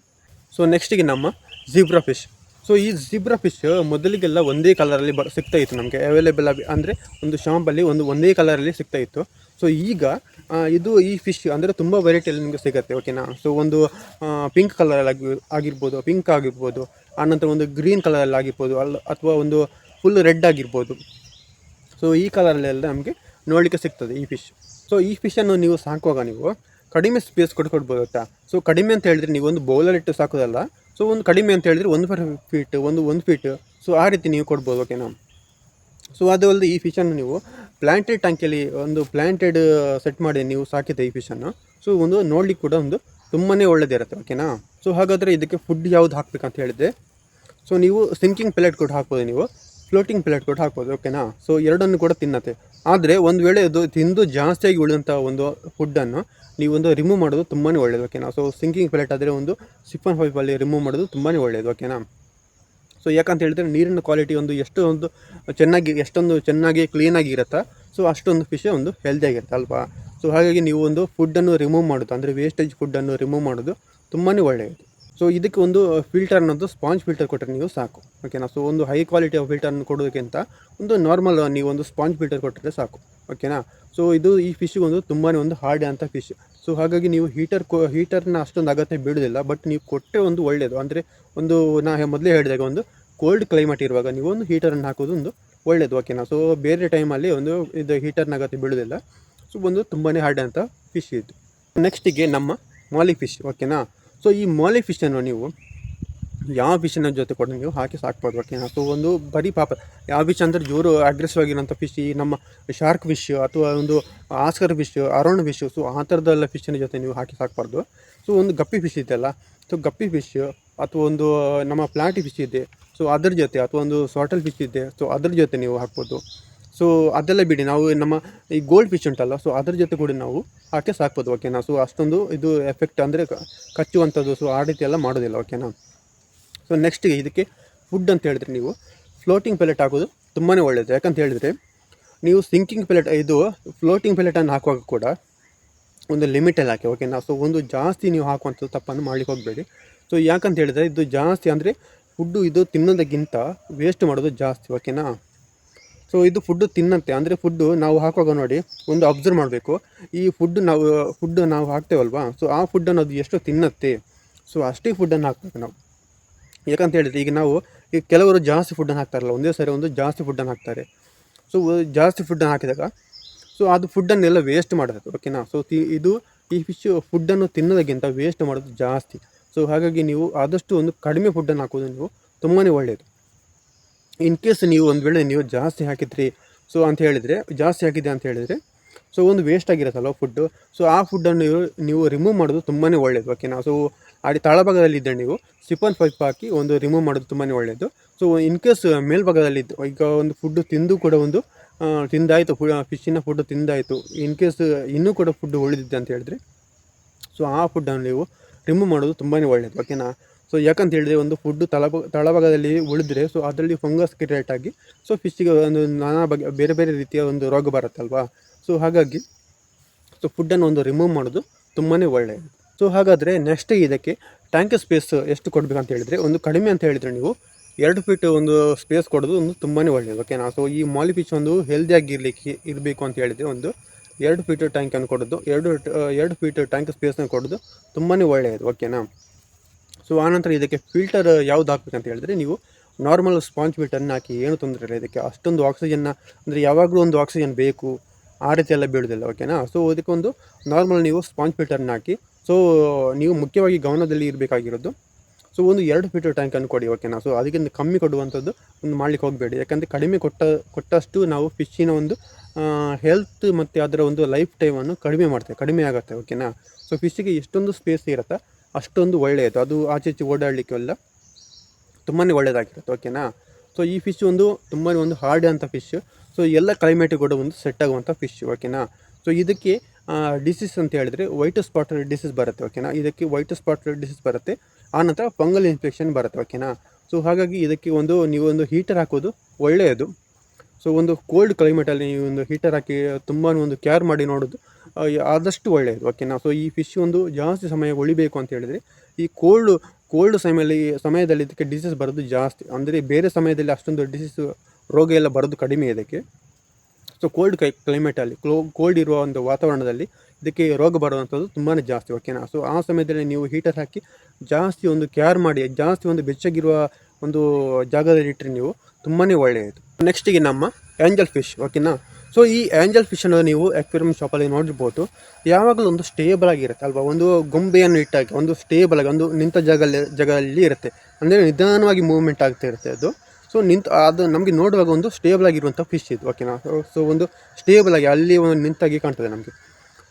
ಸೊ ನೆಕ್ಸ್ಟಿಗೆ ನಮ್ಮ ಜೀಬ್ರಾ ಫಿಶ್ ಸೊ ಈ ಜಿಬ್ರಾ ಫಿಶ್ ಮೊದಲಿಗೆಲ್ಲ ಒಂದೇ ಕಲರಲ್ಲಿ ಬ ಸಿಗ್ತಾ ಇತ್ತು ನಮಗೆ ಅವೈಲೇಬಲ್ ಆಗಿ, ಅಂದರೆ ಒಂದು ಶಾಂಪಲ್ಲಿ ಒಂದು ಒಂದೇ ಕಲರಲ್ಲಿ ಸಿಗ್ತಾ ಇತ್ತು ಸೊ ಈಗ ಇದು ಈ ಫಿಶ್ ಅಂದರೆ ತುಂಬ ವೆರೈಟಿಯಲ್ಲಿ ನಿಮಗೆ ಸಿಗುತ್ತೆ ಓಕೆನಾ ಸೊ ಒಂದು ಪಿಂಕ್ ಕಲರಲ್ಲಿ ಆಗಿ, ಆಗಿರ್ಬೋದು ಪಿಂಕ್ ಆಗಿರ್ಬೋದು ಆನಂತರ ಒಂದು ಗ್ರೀನ್ ಕಲರಲ್ಲಿ ಆಗಿರ್ಬೋದು ಅಲ್ಲ ಅಥವಾ ಒಂದು ಫುಲ್ ರೆಡ್ ಆಗಿರ್ಬೋದು. ಸೊ ಈ ಕಲರಲ್ಲೆಲ್ಲ ನಮಗೆ ನೋಡಲಿಕ್ಕೆ ಸಿಗ್ತದೆ ಈ ಫಿಶ್ ಸೊ ಈ ಫಿಶನ್ನು ನೀವು ಸಾಕುವಾಗ ನೀವು ಕಡಿಮೆ ಸ್ಪೇಸ್ ಕೊಟ್ಟು ಆಯ್ತಾ ಸೊ ಕಡಿಮೆ ಅಂತ ಹೇಳಿದ್ರೆ ನೀವು ಒಂದು ಬೌಲರ್ ಇಟ್ಟು ಸಾಕೋದಲ್ಲ ಸೊ ಒಂದು ಕಡಿಮೆ ಅಂತ ಹೇಳಿದರೆ ಒಂದು ಫರ್ ಫೀಟ್ ಒಂದು ಒಂದು ಫೀಟ್ ಸೊ ಆ ರೀತಿ ನೀವು ಕೊಡ್ಬೋದು ಓಕೆನಾ ಸೊ ಅದು ಅಲ್ಲದೆ ಈ ಫಿಶನ್ನು ನೀವು ಪ್ಲ್ಯಾಂಟೆಡ್ ಟ್ಯಾಂಕಲ್ಲಿ ಒಂದು ಪ್ಲ್ಯಾಂಟೆಡ್ ಸೆಟ್ ಮಾಡಿ ನೀವು ಸಾಕಿದ್ದೆ ಈ ಫಿಶನ್ನು ಸೊ ಒಂದು ನೋಡ್ಲಿಕ್ಕೆ ಕೂಡ ಒಂದು ತುಂಬಾ ಒಳ್ಳೆಯದಿರುತ್ತೆ ಓಕೆನಾ ಸೊ ಹಾಗಾದರೆ ಇದಕ್ಕೆ ಫುಡ್ ಯಾವ್ದು ಹಾಕ್ಬೇಕಂತ ಹೇಳಿದೆ ಸೊ ನೀವು ಸಿಂಕಿಂಗ್ ಪ್ಲೇಟ್ ಕೂಡ ಹಾಕ್ಬೋದು ನೀವು. ಫ್ಲೋಟಿಂಗ್ ಪ್ಲೇಟ್ ಕೂಡ ಹಾಕ್ಬೋದು ಓಕೆನಾ ಸೊ ಎರಡನ್ನು ಕೂಡ ತಿನ್ನತ್ತೆ. ಆದರೆ, ಒಂದು ವೇಳೆ ಅದು ತಿಂದು ಜಾಸ್ತಿಯಾಗಿ ಉಳಿದಂಥ ಒಂದು ಫುಡ್ಡನ್ನು ನೀವು ಒಂದು ರಿಮೂವ್ ಮಾಡೋದು ತುಂಬಾ ಒಳ್ಳೆಯದು ಓಕೆನಾ ಸೊ ಸಿಂಕಿಂಗ್ ಪ್ಲೇಟ್ ಆದರೆ ಒಂದು ಸಿಫನ್ ಪೈಪಲ್ಲಿ ರಿಮೂವ್ ಮಾಡೋದು ತುಂಬಾ ಒಳ್ಳೆಯದು ಓಕೆನಾ ಸೊ ಯಾಕಂತ ಹೇಳಿದ್ರೆ ನೀರಿನ ಕ್ವಾಲಿಟಿ ಒಂದು ಎಷ್ಟು ಒಂದು ಚೆನ್ನಾಗಿ, ಎಷ್ಟೊಂದು ಚೆನ್ನಾಗಿ ಕ್ಲೀನಾಗಿ ಇರುತ್ತಾ? ಸೊ ಅಷ್ಟೊಂದು ಫಿಶ್ ಒಂದು ಹೆಲ್ದಿಯಾಗಿರುತ್ತೆ ಅಲ್ವಾ? ಸೊ ಹಾಗಾಗಿ ನೀವು ಒಂದು ಫುಡ್ಡನ್ನು ರಿಮೂವ್ ಮಾಡೋದು, ಅಂದರೆ ವೇಸ್ಟೇಜ್ ಫುಡ್ಡನ್ನು ರಿಮೂವ್ ಮಾಡೋದು ತುಂಬಾ ಒಳ್ಳೆಯದು ಸೊ ಇದಕ್ಕೆ ಒಂದು ಫಿಲ್ಟರ್ ಅನ್ನೋದು ಸ್ಪಾಂಜ್ ಫಿಲ್ಟರ್ ಕೊಟ್ಟರೆ ನೀವು ಸಾಕು ಓಕೆನಾ ಸೊ ಒಂದು ಹೈ ಕ್ವಾಲಿಟಿ ಆಫ್ ಫಿಲ್ಟರ್ನ ಕೊಡೋದಕ್ಕಿಂತ ಒಂದು ನಾರ್ಮಲ್ ನೀವು ಒಂದು ಸ್ಪಾಂಜ್ ಫಿಲ್ಟರ್ ಕೊಟ್ಟರೆ ಸಾಕು ಓಕೆನಾ ಸೊ ಇದು ಈ ಫಿಶ್ಗೊಂದು ತುಂಬಾ ಒಂದು ಹಾರ್ಡ್ ಅಂತ ಫಿಶ್ ಸೊ ಹಾಗಾಗಿ ನೀವು ಹೀಟರ್ ಕೊ ಹೀಟರ್ನ ಅಷ್ಟೊಂದು ಅಗತ್ಯ ಬೀಳೋದಿಲ್ಲ ಬಟ್ ನೀವು ಕೊಟ್ಟರೆ ಒಂದು ಒಳ್ಳೆಯದು ಅಂದರೆ ಒಂದು ನಾ ಮೊದಲೇ ಹೇಳಿದಾಗ ಒಂದು ಕೋಲ್ಡ್ ಕ್ಲೈಮೇಟ್ ಇರುವಾಗ ನೀವು ಒಂದು ಹೀಟರನ್ನು ಹಾಕೋದು ಒಂದು ಒಳ್ಳೆಯದು ಓಕೆನಾ ಸೊ ಬೇರೆ ಟೈಮಲ್ಲಿ ಒಂದು ಇದು ಹೀಟರ್ನ ಅಗತ್ಯ ಬೀಳೋದಿಲ್ಲ. ಸೊ ಒಂದು ತುಂಬಾ ಹಾರ್ಡ್ ಅಂತ ಫಿಶ್ ಇದು ನೆಕ್ಸ್ಟಿಗೆ ನಮ್ಮ ಮಾಲಿ ಫಿಶ್ ಓಕೆನಾ ಸೊ ಈ ಮಾಲಿ ಫಿಶನ್ನು ನೀವು ಯಾವ ಫಿಶಿನ ಜೊತೆ ಕೂಡ ನೀವು ಹಾಕಿ ಸಾಕ್ಬೋದು ಓಕೆನಾ ಸೊ ಒಂದು ಬರೀ ಪಾಪ. ಯಾವ ಫಿಶ್ ಅಂದರೆ ಜೋರು ಅಗ್ರೆಸಿವ್ ಆಗಿರೋಂಥ ಫಿಶ್ ಈ ನಮ್ಮ ಶಾರ್ಕ್ ಫಿಶ್ ಅಥವಾ ಒಂದು oscar fish arowana fish so ಆ ಥರದ್ದೆಲ್ಲ ಫಿಶ್ಶಿನ ಜೊತೆ ನೀವು ಹಾಕಿ ಸಾಕ್ಬಾರ್ದು. ಸೊ ಒಂದು ಗಪ್ಪಿ ಫಿಶ್ ಇದೆಯಲ್ಲ ಸೊ ಗಪ್ಪಿ ಫಿಶ್ ಅಥವಾ ಒಂದು ನಮ್ಮ ಪ್ಲಾಟಿ ಫಿಶ್ ಇದೆ ಸೊ ಅದ್ರ ಜೊತೆ ಅಥವಾ ಒಂದು ಸಾಟಲ್ ಫಿಶ್ ಇದೆ ಸೊ ಅದ್ರ ಜೊತೆ ನೀವು ಹಾಕ್ಬೋದು. ಸೊ ಅದೆಲ್ಲ ಬಿಡಿ, ನಾವು ನಮ್ಮ ಈ ಗೋಲ್ಡ್ ಫಿಶ್ ಉಂಟಲ್ಲ ಸೊ ಅದ್ರ ಜೊತೆ ಕೂಡ ನಾವು ಹಾಕಿ ಸಾಕ್ಬೋದು ಓಕೆನಾ ಸೊ ಅಷ್ಟೊಂದು ಇದು ಎಫೆಕ್ಟ್ ಅಂದರೆ ಕಚ್ಚುವಂಥದ್ದು ಸೊ ಆ ರೀತಿ ಎಲ್ಲ ಮಾಡೋದಿಲ್ಲ ಓಕೆನಾ ಸೊ ನೆಕ್ಸ್ಟಿಗೆ ಇದಕ್ಕೆ ಫುಡ್ ಅಂತ ಹೇಳಿದ್ರೆ ನೀವು ಫ್ಲೋಟಿಂಗ್ ಪೆಲೆಟ್ ಹಾಕೋದು ತುಂಬಾ ಒಳ್ಳೆಯದು ಯಾಕಂತ ಹೇಳಿದರೆ ನೀವು ಸಿಂಕಿಂಗ್ ಪೆಲೆಟ್ ಇದು ಫ್ಲೋಟಿಂಗ್ ಪೆಲೆಟನ್ನು ಹಾಕುವಾಗ ಕೂಡ ಒಂದು ಲಿಮಿಟಲ್ಲಿ ಹಾಕಿ ಓಕೆನಾ ಸೊ ಒಂದು ಜಾಸ್ತಿ ನೀವು ಹಾಕುವಂಥದ್ದು ತಪ್ಪನ್ನು ಮಾಡ್ಲಿಕ್ಕೆ ಹೋಗಬೇಡಿ. ಸೊ ಯಾಕಂತ ಹೇಳಿದರೆ ಇದು ಜಾಸ್ತಿ ಅಂದರೆ ಫುಡ್ಡು ಇದು ತಿನ್ನೋದಕ್ಕಿಂತ ವೇಸ್ಟ್ ಮಾಡೋದು ಜಾಸ್ತಿ ಓಕೆನಾ ಸೊ ಇದು ಫುಡ್ಡು ತಿನ್ನಂತೆ. ಅಂದರೆ ಫುಡ್ಡು ನಾವು ಹಾಕುವಾಗ ನೋಡಿ, ಒಂದು ಅಬ್ಸರ್ವ್ ಮಾಡಬೇಕು. ಈ ಫುಡ್ ನಾವು ಫುಡ್ ನಾವು ಹಾಕ್ತೇವಲ್ವಾ? ಸೊ ಆ ಫುಡ್ಡನ್ನು ಅದು ಎಷ್ಟು ತಿನ್ನತ್ತೆ? ಸೊ ಅಷ್ಟೇ ಫುಡ್ಡನ್ನು ಹಾಕ್ಬೇಕು ನಾವು. ಯಾಕಂತ ಹೇಳಿದ್ರೆ ಈಗ ನಾವು ಈಗ ಕೆಲವರು ಜಾಸ್ತಿ ಫುಡ್ಡನ್ನು ಹಾಕ್ತಾರಲ್ಲ, ಒಂದೇ ಸರಿ ಒಂದು ಜಾಸ್ತಿ ಫುಡ್ಡನ್ನು ಹಾಕ್ತಾರೆ. ಸೊ ಜಾಸ್ತಿ ಫುಡ್ಡನ್ನು ಹಾಕಿದಾಗ ಸೊ ಅದು ಫುಡ್ಡನ್ನೆಲ್ಲ ವೇಸ್ಟ್ ಮಾಡೋದು ಓಕೆನಾ ಸೊ ಇದು ಈ ಫಿಶ್ ಫುಡ್ಡನ್ನು ತಿನ್ನೋದಕ್ಕಿಂತ ವೇಸ್ಟ್ ಮಾಡೋದು ಜಾಸ್ತಿ. ಸೊ ಹಾಗಾಗಿ ನೀವು ಆದಷ್ಟು ಒಂದು ಕಡಿಮೆ ಫುಡ್ಡನ್ನು ಹಾಕೋದು ನೀವು ತುಂಬಾ ಒಳ್ಳೆಯದು ಇನ್ ಕೇಸ್ ನೀವು ಒಂದು ವೇಳೆ ನೀವು ಜಾಸ್ತಿ ಹಾಕಿದ್ರಿ ಸೊ ಅಂತ ಹೇಳಿದರೆ, ಜಾಸ್ತಿ ಹಾಕಿದೆ ಅಂತ ಹೇಳಿದರೆ ಸೊ ಒಂದು ವೇಸ್ಟ್ ಆಗಿರುತ್ತಲ್ಲ ಫುಡ್ಡು ಸೊ ಆ ಫುಡ್ಡನ್ನು ನೀವು ರಿಮೂವ್ ಮಾಡೋದು ತುಂಬಾ ಒಳ್ಳೆಯದು ಓಕೆನಾ ಸೊ ಅಲ್ಲಿ ತಳಭಾಗದಲ್ಲಿದ್ದರೆ ನೀವು ಸಿಪನ್ ಪೈಪ್ ಹಾಕಿ ಒಂದು ರಿಮೂವ್ ಮಾಡೋದು ತುಂಬಾ ಒಳ್ಳೆಯದು ಸೊ ಇನ್ ಕೇಸ್ ಮೇಲ್ಭಾಗದಲ್ಲಿದ್ದು ಈಗ ಒಂದು ಫುಡ್ಡು ತಿಂದು ಕೂಡ ಒಂದು ತಿಂದಾಯಿತು, ಫು ಫಿಶ್ಶಿನ ಫುಡ್ಡು ತಿಂದಾಯಿತು. ಇನ್ ಕೇಸ್ ಇನ್ನೂ ಕೂಡ ಫುಡ್ ಉಳಿದಿದೆ ಅಂತ ಹೇಳಿದ್ರೆ ಸೊ ಆ ಫುಡ್ಡನ್ನು ನೀವು ರಿಮೂವ್ ಮಾಡೋದು ತುಂಬಾ ಒಳ್ಳೆಯದು ಓಕೆನಾ ಸೊ ಯಾಕಂತ ಹೇಳಿದ್ರೆ ಒಂದು ಫುಡ್ಡು ತಳ ತಳಭಾಗದಲ್ಲಿ ಉಳಿದ್ರೆ ಸೊ ಅದರಲ್ಲಿ ಫಂಗಸ್ ಕ್ರಿಯೇಟ್ ಆಗಿ ಸೊ ಫಿಶ್ಶಿಗೆ ಒಂದು ನಾನಾ ಬಗೆ ಬೇರೆ ಬೇರೆ ರೀತಿಯ ಒಂದು ರೋಗ ಬರುತ್ತಲ್ವಾ? ಸೊ ಹಾಗಾಗಿ ಸೊ ಫುಡ್ಡನ್ನು ಒಂದು ರಿಮೂವ್ ಮಾಡೋದು ತುಂಬಾ ಒಳ್ಳೆಯದು ಸೊ ಹಾಗಾದರೆ ನೆಕ್ಸ್ಟ್ ಇದಕ್ಕೆ ಟ್ಯಾಂಕ್ ಸ್ಪೇಸ್ ಎಷ್ಟು ಕೊಡಬೇಕಂತ ಹೇಳಿದರೆ, ಒಂದು ಕಡಿಮೆ ಅಂತ ಹೇಳಿದರೆ ನೀವು ಎರಡು ಫೀಟ್ ಒಂದು ಸ್ಪೇಸ್ ಕೊಡೋದು ಒಂದು ತುಂಬಾ ಒಳ್ಳೆಯದು ಓಕೆನಾ ಸೊ ಈ ಮಾಲಿ ಫಿಶ್ ಒಂದು ಹೆಲ್ದಿಯಾಗಿರಲಿಕ್ಕೆ ಇರಬೇಕು ಅಂತ ಹೇಳಿದರೆ ಒಂದು ಎರಡು ಫೀಟ್ ಟ್ಯಾಂಕನ್ನು ಕೊಡೋದು, ಎರಡು ಎರಡು ಫೀಟ್ ಟ್ಯಾಂಕ್ ಸ್ಪೇಸನ್ನು ಕೊಡೋದು ತುಂಬಾ ಒಳ್ಳೆಯದು ಓಕೆನಾ ಸೊ ಆನಂತರ ಇದಕ್ಕೆ ಫಿಲ್ಟರ್ ಯಾವ್ದು ಹಾಕ್ಬೇಕಂತ ಹೇಳಿದ್ರೆ, ನೀವು ನಾರ್ಮಲ್ ಸ್ಪಾಂಜ್ ಫಿಲ್ಟರ್ನ ಹಾಕಿ, ಏನು ತೊಂದರೆ ಇಲ್ಲ, ಇದಕ್ಕೆ ಅಷ್ಟೊಂದು ಆಕ್ಸಿಜನ್ನ ಅಂದರೆ ಯಾವಾಗಲೂ ಒಂದು ಆಕ್ಸಿಜನ್ ಬೇಕು, ಆ ರೀತಿ ಎಲ್ಲ ಬೀಳೋದಿಲ್ಲ ಓಕೆನಾ ಸೊ ಅದಕ್ಕೊಂದು ನಾರ್ಮಲ್ ನೀವು ಸ್ಪಾಂಜ್ ಫಿಲ್ಟರ್ನ ಹಾಕಿ ಸೊ ನೀವು ಮುಖ್ಯವಾಗಿ ಗಮನದಲ್ಲಿ ಇರಬೇಕಾಗಿರೋದು. ಸೊ ಒಂದು ಎರಡು ಫೀಟರ್ ಟ್ಯಾಂಕನ್ನು ಕೊಡಿ ಓಕೆನಾ ಸೊ ಅದಕ್ಕಿಂತ ಕಮ್ಮಿ ಕೊಡುವಂಥದ್ದು ಒಂದು ಮಾಡ್ಲಿಕ್ಕೆ ಹೋಗಬೇಡಿ. ಯಾಕಂದರೆ ಕಡಿಮೆ ಕೊಟ್ಟ, ಕೊಟ್ಟಷ್ಟು ನಾವು ಫಿಶ್ಶಿನ ಒಂದು ಹೆಲ್ತ್ ಮತ್ತು ಅದರ ಒಂದು ಲೈಫ್ ಟೈಮನ್ನು ಕಡಿಮೆ ಮಾಡ್ತೇವೆ, ಕಡಿಮೆ ಆಗುತ್ತೆ ಓಕೆನಾ ಸೊ ಫಿಶ್ಶಿಗೆ ಎಷ್ಟೊಂದು ಸ್ಪೇಸ್ ಇರುತ್ತೆ, ಅಷ್ಟೊಂದು ಒಳ್ಳೆಯದು. ಅದು ಆಚೆ ಈಚೆ ಓಡಾಡಲಿಕ್ಕೆಲ್ಲ ತುಂಬಾ ಒಳ್ಳೆಯದಾಗಿರುತ್ತೆ ಓಕೆನಾ ಸೊ ಈ ಫಿಶ್ ಒಂದು ತುಂಬಾ ಒಂದು ಹಾರ್ಡ್ ಅಂತ ಫಿಶ್ ಸೊ ಎಲ್ಲ ಕ್ಲೈಮೇಟಿಗೆ ಕೂಡ ಒಂದು ಸೆಟ್ ಆಗುವಂಥ ಫಿಶ್ ಓಕೆನಾ ಸೊ ಇದಕ್ಕೆ ಡಿಸೀಸ್ ಅಂತ ಹೇಳಿದ್ರೆ ವೈಟ್ ಸ್ಪಾಟ್ ಡಿಸೀಸ್ ಬರುತ್ತೆ ಓಕೆನಾ ಇದಕ್ಕೆ ವೈಟ್ ಸ್ಪಾಟ್ ಡಿಸೀಸ್ ಬರುತ್ತೆ. ಆ ನಂತರ ಫಂಗಲ್ ಇನ್ಫೆಕ್ಷನ್ ಬರುತ್ತೆ ಓಕೆನಾ ಸೊ ಹಾಗಾಗಿ ಇದಕ್ಕೆ ಒಂದು ನೀವು ಒಂದು ಹೀಟರ್ ಹಾಕೋದು ಒಳ್ಳೆಯದು. ಸೊ ಒಂದು ಕೋಲ್ಡ್ ಕ್ಲೈಮೇಟಲ್ಲಿ ನೀವು ಒಂದು ಹೀಟರ್ ಹಾಕಿ ತುಂಬ ಒಂದು ಕೇರ್ ಮಾಡಿ ನೋಡೋದು ಆದಷ್ಟು ಒಳ್ಳೆಯದು ಓಕೆನಾ ಸೊ ಈ ಫಿಶ್ ಒಂದು ಜಾಸ್ತಿ ಸಮಯ ಉಳಿಬೇಕು ಅಂತ ಹೇಳಿದರೆ, ಈ ಕೋಲ್ಡ್ ಕೋಲ್ಡ್ ಸಮಯದಲ್ಲಿ ಸಮಯದಲ್ಲಿ ಇದಕ್ಕೆ ಡಿಸೀಸ್ ಬರೋದು ಜಾಸ್ತಿ. ಅಂದರೆ ಬೇರೆ ಸಮಯದಲ್ಲಿ ಅಷ್ಟೊಂದು ಡಿಸೀಸ್ ರೋಗ ಎಲ್ಲ ಬರೋದು ಕಡಿಮೆ ಇದಕ್ಕೆ. ಸೊ ಕೋಲ್ಡ್ ಕೈ ಕ್ಲೈಮೇಟಲ್ಲಿ ಕ್ಲೋ ಕೋಲ್ಡ್ ಇರುವ ಒಂದು ವಾತಾವರಣದಲ್ಲಿ ಇದಕ್ಕೆ ರೋಗ ಬರುವಂಥದ್ದು ತುಂಬಾ ಜಾಸ್ತಿ ಓಕೆನಾ ಸೊ ಆ ಸಮಯದಲ್ಲಿ ನೀವು ಹೀಟರ್ ಹಾಕಿ ಜಾಸ್ತಿ ಒಂದು ಕೇರ್ ಮಾಡಿ, ಜಾಸ್ತಿ ಒಂದು ಬೆಚ್ಚಗಿರುವ ಒಂದು ಜಾಗದಲ್ಲಿ ಇಟ್ಟರೆ ನೀವು ತುಂಬಾ ಒಳ್ಳೆಯದು. ನೆಕ್ಸ್ಟಿಗೆ ನಮ್ಮ ಆ್ಯಂಜಲ್ ಫಿಶ್ ಓಕೆನಾ ಸೊ ಈ ಆ್ಯಂಜಲ್ ಫಿಶನ್ನು ನೀವು ಅಕ್ವೇರಿಯಂ ಶಾಪಲ್ಲಿ ನೋಡಿರ್ಬೋದು ಯಾವಾಗಲೂ ಒಂದು ಸ್ಟೇಬಲ್ ಆಗಿರುತ್ತೆ ಅಲ್ವಾ? ಒಂದು ಗೊಂಬೆಯನ್ನು ಇಟ್ಟಾಗಿ, ಒಂದು ಸ್ಟೇಬಲ್ ಆಗಿ, ಒಂದು ನಿಂತ ಜಾಗದಲ್ಲಿ ಜಾಗದಲ್ಲಿ ಇರುತ್ತೆ. ಅಂದರೆ ನಿಧಾನವಾಗಿ ಮೂವ್ಮೆಂಟ್ ಆಗ್ತಾ ಇರುತ್ತೆ ಅದು. ಸೊ ನಿಂತು, ಅದು ನಮಗೆ ನೋಡುವಾಗ ಒಂದು ಸ್ಟೇಬಲ್ ಆಗಿರುವಂಥ ಫಿಶ್ ಇದು ಓಕೆನಾ ಸೊ ಒಂದು ಸ್ಟೇಬಲ್ ಆಗಿ, ಅಲ್ಲಿ ಒಂದು ನಿಂತಾಗಿ ಕಾಣ್ತದೆ ನಮಗೆ.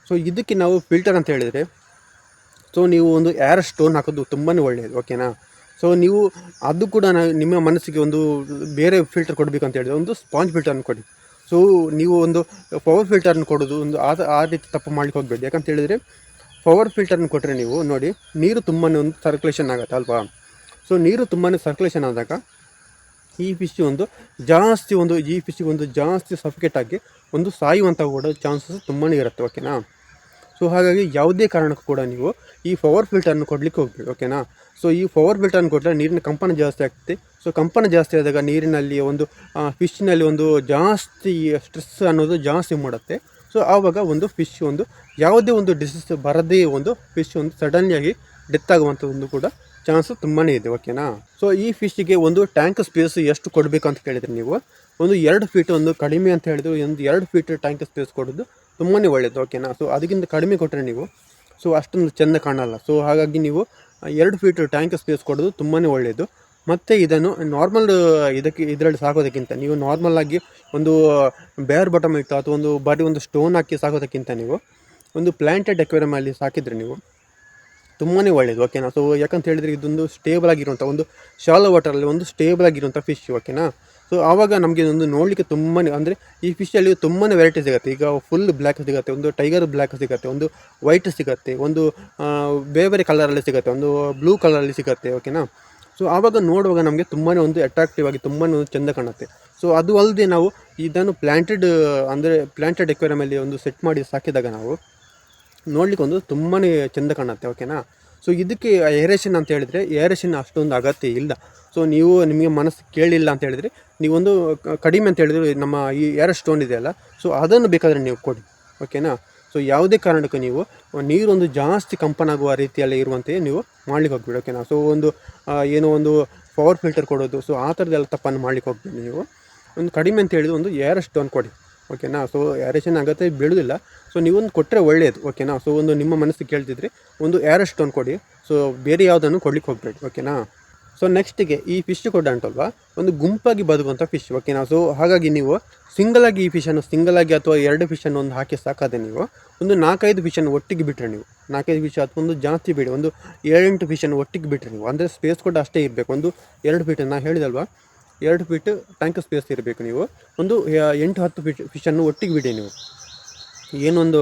ಸೊ ಇದಕ್ಕೆ ನಾವು ಫಿಲ್ಟರ್ ಅಂತ ಹೇಳಿದರೆ ಸೊ ನೀವು ಒಂದು ಏರ್ ಸ್ಟೋನ್ ಹಾಕೋದು ತುಂಬಾ ಒಳ್ಳೆಯದು ಓಕೆನಾ ಸೊ ನೀವು ಅದು ಕೂಡ ನಿಮ್ಮ ಮನಸ್ಸಿಗೆ ಒಂದು ಬೇರೆ ಫಿಲ್ಟರ್ ಕೊಡಬೇಕು ಅಂತ ಹೇಳಿದ್ರೆ, ಒಂದು ಸ್ಪಾಂಜ್ ಫಿಲ್ಟರ್ನ ಕೊಡಿ. ಸೊ ನೀವು ಒಂದು ಪವರ್ ಫಿಲ್ಟರ್ನ ಕೊಡೋದು, ಒಂದು ಆ ಆ ರೀತಿ ತಪ್ಪು ಮಾಡ್ಲಿಕ್ಕೆ ಹೋಗಬೇಡಿ. ಯಾಕಂತ ಹೇಳಿದರೆ ಪವರ್ ಫಿಲ್ಟರ್ನ ಕೊಟ್ಟರೆ ನೀವು, ನೋಡಿ, ನೀರು ತುಂಬಾ ಒಂದು ಸರ್ಕ್ಯುಲೇಷನ್ ಆಗುತ್ತೆ ಅಲ್ವಾ ಸೊ ನೀರು ತುಂಬಾ ಸರ್ಕ್ಯುಲೇಷನ್ ಆದಾಗ ಈ ಫಿಶ್ ಒಂದು ಜಾಸ್ತಿ ಒಂದು, ಈ ಫಿಶ್ಗೆ ಒಂದು ಜಾಸ್ತಿ ಸಫಿಕೇಟ್ ಆಗಿ ಒಂದು ಸಾಯುವಂಥ ಕೂಡ ಚಾನ್ಸಸ್ ತುಂಬಾ ಇರುತ್ತೆ ಓಕೆನಾ ಸೊ ಹಾಗಾಗಿ ಯಾವುದೇ ಕಾರಣಕ್ಕೂ ಕೂಡ ನೀವು ಈ ಪವರ್ ಫಿಲ್ಟರ್ನ ಕೊಡಲಿಕ್ಕೆ ಹೋಗ್ಬೇಕು ಓಕೆನಾ ಸೊ ಈ ಪವರ್ ಫಿಲ್ಟರ್ನ ಕೊಟ್ಟರೆ ನೀರಿನ ಕಂಪನ ಜಾಸ್ತಿ ಆಗ್ತದೆ. ಸೊ ಕಂಪನ ಜಾಸ್ತಿ ಆದಾಗ ನೀರಿನಲ್ಲಿ ಒಂದು ಫಿಶ್ನಲ್ಲಿ ಒಂದು ಜಾಸ್ತಿ ಸ್ಟ್ರೆಸ್ ಅನ್ನೋದು ಜಾಸ್ತಿ ಮಾಡುತ್ತೆ. ಸೊ ಆವಾಗ ಒಂದು ಫಿಶ್ ಒಂದು ಯಾವುದೇ ಒಂದು ಡಿಸೀಸ್ ಬರದೇ ಒಂದು ಫಿಶ್ ಒಂದು ಸಡನ್ಲಿ ಆಗಿ ಡೆತ್ ಆಗುವಂಥದ್ದು ಕೂಡ ಚಾನ್ಸು ತುಂಬಾ ಇದೆ ಓಕೆನಾ ಸೊ ಈ ಫಿಶ್ಗೆ ಒಂದು ಟ್ಯಾಂಕ್ ಸ್ಪೇಸ್ ಎಷ್ಟು ಕೊಡಬೇಕು ಅಂತ ಕೇಳಿದ್ರಿ ನೀವು, ಒಂದು ಎರಡು ಫೀಟ್ ಒಂದು ಕಡಿಮೆ ಅಂತ ಹೇಳಿದ್ರು, ಒಂದು ಎರಡು ಫೀಟ್ ಟ್ಯಾಂಕ್ ಸ್ಪೇಸ್ ಕೊಡೋದು ತುಂಬಾ ಒಳ್ಳೆಯದು ಓಕೆನಾ ಸೊ ಅದಕ್ಕಿಂತ ಕಡಿಮೆ ಕೊಟ್ಟರೆ ನೀವು ಸೊ ಅಷ್ಟೊಂದು ಚೆಂದ ಕಾಣಲ್ಲ. ಸೊ ಹಾಗಾಗಿ ನೀವು ಎರಡು ಫೀಟ್ ಟ್ಯಾಂಕ್ ಸ್ಪೇಸ್ ಕೊಡೋದು ತುಂಬಾ ಒಳ್ಳೆಯದು ಮತ್ತು ಇದನ್ನು ನಾರ್ಮಲ್ ಇದಕ್ಕೆ, ಇದರಲ್ಲಿ ಸಾಕೋದಕ್ಕಿಂತ, ನೀವು ನಾರ್ಮಲ್ ಆಗಿ ಒಂದು ಬೇರ್ ಬಟಮ್ ಇತ್ತು, ಅಥವಾ ಒಂದು ಬಾಡಿ ಒಂದು ಸ್ಟೋನ್ ಹಾಕಿ ಸಾಕೋದಕ್ಕಿಂತ ನೀವು, ಒಂದು ಪ್ಲ್ಯಾಂಟೆಡ್ ಅಲ್ಲಿ ಸಾಕಿದರೆ ನೀವು ತುಂಬಾ ಒಳ್ಳೆಯದು ಓಕೆನಾ ಸೊ ಯಾಕಂತ ಹೇಳಿದರೆ ಇದೊಂದು ಸ್ಟೇಬಲ್ ಆಗಿರುವಂಥ ಒಂದು ಶಾಲೋ ವಾಟರಲ್ಲಿ ಒಂದು ಸ್ಟೇಬಲ್ ಆಗಿರುವಂಥ ಫಿಶ್ ಓಕೆನಾ ಸೊ ಆವಾಗ ನಮಗೆ ಒಂದು ನೋಡಲಿಕ್ಕೆ ತುಂಬಾ ಅಂದರೆ ಈ ಫಿಶಲ್ಲಿ ತುಂಬಾ ವೆರೈಟಿ ಸಿಗುತ್ತೆ. ಈಗ ಫುಲ್ ಬ್ಲ್ಯಾಕ್ ಸಿಗುತ್ತೆ, ಒಂದು ಟೈಗರ್ ಬ್ಲ್ಯಾಕ್ ಸಿಗುತ್ತೆ, ಒಂದು ವೈಟ್ ಸಿಗುತ್ತೆ, ಒಂದು ಬೇರೆ ಬೇರೆ ಕಲರಲ್ಲಿ ಸಿಗುತ್ತೆ, ಒಂದು ಬ್ಲೂ ಕಲರಲ್ಲಿ ಸಿಗುತ್ತೆ ಓಕೆನಾ ಸೊ ಆವಾಗ ನೋಡುವಾಗ ನಮಗೆ ತುಂಬಾ ಒಂದು ಅಟ್ರಾಕ್ಟಿವ್ ಆಗಿ ತುಂಬಾ ಒಂದು ಚೆಂದ ಕಾಣುತ್ತೆ. ಸೊ ಅದು ಅಲ್ಲದೆ ನಾವು ಇದನ್ನು ಪ್ಲ್ಯಾಂಟೆಡ್ ಅಂದರೆ ಪ್ಲ್ಯಾಂಟೆಡ್ ಎಕ್ವೇರಿಯಮಲ್ಲಿ ಒಂದು ಸೆಟ್ ಮಾಡಿ ಸಾಕಿದಾಗ ನಾವು ನೋಡ್ಲಿಕ್ಕೆ ಒಂದು ತುಂಬಾ ಚೆಂದ ಕಾಣುತ್ತೆ ಓಕೆನಾ ಸೊ ಇದಕ್ಕೆ ಏರೇಷನ್ ಅಂತ ಹೇಳಿದರೆ ಏರೇಷನ್ ಅಷ್ಟೊಂದು ಅಗತ್ಯ ಇಲ್ಲ. ಸೊ ನೀವು ನಿಮಗೆ ಮನಸ್ಸು ಕೇಳಿಲ್ಲ ಅಂತ ಹೇಳಿದರೆ ನೀವೊಂದು ಕಡಿಮೆ ಅಂತ ಹೇಳಿದರೆ ನಮ್ಮ ಈ ಏರ್ ಸ್ಟೋನ್ ಇದೆಯಲ್ಲ ಸೊ ಅದನ್ನು ಬೇಕಾದರೆ ನೀವು ಕೊಡಿ ಓಕೆನಾ ಸೊ ಯಾವುದೇ ಕಾರಣಕ್ಕೂ ನೀವು ನೀರೊಂದು ಜಾಸ್ತಿ ಕಂಪನ ಆಗುವ ರೀತಿಯಲ್ಲಿ ಇರುವಂತೆಯೇ ನೀವು ಮಾಡ್ಲಿಕ್ಕೆ ಹೋಗ್ಬೇಡಿ ಓಕೆನಾ ಸೊ ಒಂದು ಏನೋ ಒಂದು ಪವರ್ ಫಿಲ್ಟರ್ ಕೊಡೋದು ಸೊ ಆ ಥರದ್ದೆಲ್ಲ ತಪ್ಪನ್ನು ಮಾಡ್ಲಿಕ್ಕೆ ಹೋಗ್ಬೇಡಿ ನೀವು. ಒಂದು ಕಡಿಮೆ ಅಂತ ಹೇಳಿದ್ರೆ ಒಂದು ಏರ ಸ್ಟೋನ್ ಕೊಡಿ. ಓಕೆನಾ ಸೊ ಯಾರೇಷನ್ ಅಗತ್ಯ ಬೀಳೋದಿಲ್ಲ. ಸೊ ನೀವೊಂದು ಕೊಟ್ಟರೆ ಒಳ್ಳೆಯದು ಓಕೆನಾ ಸೊ ಒಂದು ನಿಮ್ಮ ಮನಸ್ಸಿಗೆ ಕೇಳ್ತಿದ್ರಿ. ಒಂದು ಏರ್ ಸ್ಟೋನ್ ಕೊಡಿ. ಸೊ ಬೇರೆ ಯಾವುದನ್ನು ಕೊಡ್ಲಿಕ್ಕೆ ಹೋಗ್ಬೇಡಿ. ಓಕೆನಾ ಸೊ ನೆಕ್ಸ್ಟಿಗೆ ಈ ಫಿಶ್ ಕೂಡ ಉಂಟಲ್ವಾ? ಒಂದು ಗುಂಪಾಗಿ ಬದುಕುವಂಥ ಫಿಶ್ ಓಕೆನಾ ಸೊ ಹಾಗಾಗಿ ನೀವು ಸಿಂಗಲ್ ಆಗಿ ಈ ಫಿಶನ್ನು ಸಿಂಗಲ್ ಆಗಿ ಅಥವಾ ಎರಡು ಫಿಶನ್ನು ಒಂದು ಹಾಕಿ ಸಾಕಾದೆ ನೀವು. ಒಂದು ನಾಲ್ಕೈದು ಫಿಶನ್ನು ಒಟ್ಟಿಗೆ ಬಿಟ್ಟರೆ ನೀವು. ನಾಲ್ಕೈದು ಫಿಶ್ ಅಥವಾ ಒಂದು ಜಾಸ್ತಿ ಬಿಡಿ. ಒಂದು ಏಳೆಂಟು ಫಿಶನ್ನು ಒಟ್ಟಿಗೆ ಬಿಟ್ಟರೆ ನೀವು. ಅಂದರೆ ಸ್ಪೇಸ್ ಕೂಡ ಅಷ್ಟೇ ಇರಬೇಕು. ಒಂದು ಎರಡು ಫೀಟ್ ನಾನು ಹೇಳಿದಲ್ವಾ? ಎರಡು ಫೀಟ್ ಟ್ಯಾಂಕ್ ಸ್ಪೇಸ್ ಇರಬೇಕು ನೀವು. ಒಂದು ಎಂಟು, ಹತ್ತು ಫಿಶ್ ಫಿಶನ್ನು ಒಟ್ಟಿಗೆ ಬಿಡಿ ನೀವು. ಏನೊಂದು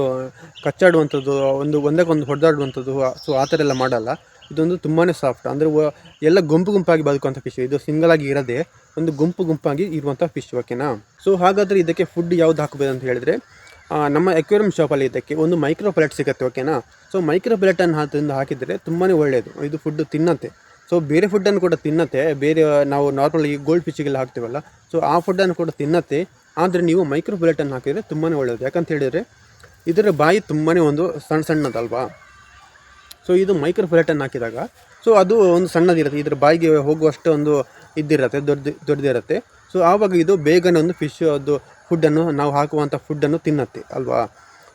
ಕಚ್ಚಾಡುವಂಥದ್ದು, ಒಂದು ಒಂದಕ್ಕೊಂದು ಹೊಡೆದಾಡುವಂಥದ್ದು ಸೊ ಆ ಥರ ಎಲ್ಲ ಮಾಡಲ್ಲ. ಇದೊಂದು ತುಂಬಾ ಸಾಫ್ಟ್ ಅಂದರೆ ಎಲ್ಲ ಗುಂಪು ಗುಂಪಾಗಿ ಬದುಕುವಂಥ ಫಿಶ್ ಇದು ಸಿಂಗಲ್ ಆಗಿ ಇರದೆ ಒಂದು ಗುಂಪು ಗುಂಪಾಗಿ ಇರುವಂಥ ಫಿಶ್ ಓಕೆನಾ? ಸೊ ಹಾಗಾದರೆ ಇದಕ್ಕೆ ಫುಡ್ ಯಾವ್ದು ಹಾಕಬೇಕು ಅಂತ ಹೇಳಿದ್ರೆ ನಮ್ಮ ಎಕ್ವೇರಿಯಂ ಶಾಪಲ್ಲಿ ಇದಕ್ಕೆ ಒಂದು ಮೈಕ್ರೋ ಪ್ಲೇಟ್ ಸಿಗುತ್ತೆ ಓಕೆನಾ? ಸೊ ಮೈಕ್ರೋ ಪ್ಲೇಟನ್ನು ಹಾಕಿಂದ ಹಾಕಿದರೆ ತುಂಬಾ ಒಳ್ಳೆಯದು ಇದು ಫುಡ್ ತಿನ್ನತ್ತೆ. ಸೊ ಬೇರೆ ಫುಡ್ಡನ್ನು ಕೂಡ ತಿನ್ನತ್ತೆ. ಬೇರೆ, ನಾವು ನಾರ್ಮಲ್ ಈ ಗೋಲ್ಡ್ ಫಿಶ್ಗೆಲ್ಲ ಹಾಕ್ತೀವಲ್ಲ. ಸೊ ಆ ಫುಡ್ಡನ್ನು ಕೂಡ ತಿನ್ನತ್ತೆ. ಆದರೆ ನೀವು ಮೈಕ್ರೋ ಬುಲೆಟನ್ನು ಹಾಕಿದರೆ ತುಂಬಾ ಒಳ್ಳೆಯದು ಯಾಕಂತ ಹೇಳಿದರೆ, ಇದರ ಬಾಯಿ ತುಂಬಾ ಒಂದು ಸಣ್ಣ ಸಣ್ಣದಲ್ವಾ? ಸೊ ಇದು ಮೈಕ್ರೋ ಬುಲೆಟನ್ನು ಹಾಕಿದಾಗ ಸೊ ಅದು ಒಂದು ಸಣ್ಣದಿರುತ್ತೆ. ಇದರ ಬಾಯಿಗೆ ಹೋಗುವಷ್ಟು ಒಂದು ಇದ್ದಿರುತ್ತೆ, ದೊಡ್ಡ ದೊಡ್ಡದಿರುತ್ತೆ ಸೊ ಆವಾಗ ಇದು ಬೇಗನೆ ಒಂದು ಫಿಶ್ ಅದು ಫುಡ್ಡನ್ನು ನಾವು ಹಾಕುವಂಥ ಫುಡ್ಡನ್ನು ತಿನ್ನತ್ತೆ, ಅಲ್ವಾ?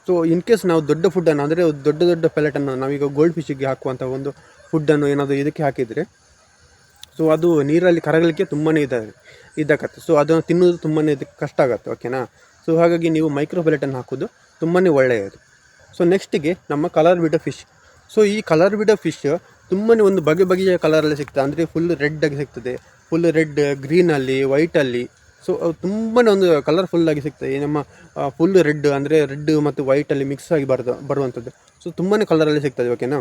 ಸೊ ಇನ್ ಕೇಸ್ ನಾವು ದೊಡ್ಡ ಫುಡ್ಡನ್ನು ಅಂದರೆ ದೊಡ್ಡ ದೊಡ್ಡ ಪೆಲೆಟನ್ನು ನಾವೀಗ ಗೋಲ್ಡ್ ಫಿಶ್ಗೆ ಹಾಕುವಂಥ ಒಂದು ಫುಡ್ಡನ್ನು ಏನಾದರೂ ಇದಕ್ಕೆ ಹಾಕಿದರೆ ಸೊ ಅದು ನೀರಲ್ಲಿ ಕರಗಲಿಕ್ಕೆ ತುಂಬಾ ಇದ ಇದಾಗತ್ತೆ ಸೊ ಅದನ್ನು ತಿನ್ನೋದು ತುಂಬಾ ಇದಕ್ಕೆ ಕಷ್ಟ ಆಗುತ್ತೆ ಓಕೆನಾ ಸೊ ಹಾಗಾಗಿ ನೀವು ಮೈಕ್ರೋ ಪೆಲೆಟನ್ನು ಹಾಕೋದು ತುಂಬಾ ಒಳ್ಳೆಯದು. ಸೊ ನೆಕ್ಸ್ಟಿಗೆ ನಮ್ಮ ಕಲರ್ ಬಿಡೋ ಫಿಶ್ ಸೊ ಈ ಕಲರ್ ಬಿಡೋ ಫಿಶ್ ತುಂಬಾ ಒಂದು ಬಗೆ ಬಗೆಯ ಕಲರಲ್ಲಿ ಸಿಗ್ತದೆ. ಅಂದರೆ ಫುಲ್ ರೆಡ್ ಆಗಿ ಸಿಗ್ತದೆ ಫುಲ್ ರೆಡ್ ಗ್ರೀನಲ್ಲಿ ವೈಟಲ್ಲಿ ಸೊ ತುಂಬಾ ಒಂದು ಕಲರ್ಫುಲ್ಲಾಗಿ ಸಿಗ್ತದೆ. ನಮ್ಮ ಫುಲ್ ರೆಡ್ ಅಂದರೆ ರೆಡ್ ಮತ್ತು ವೈಟಲ್ಲಿ ಮಿಕ್ಸ್ ಆಗಿ ಬರ್ದು ಬರುವಂಥದ್ದು ಸೊ ತುಂಬಾ ಕಲರಲ್ಲಿ ಸಿಗ್ತದೆ ಓಕೆನಾ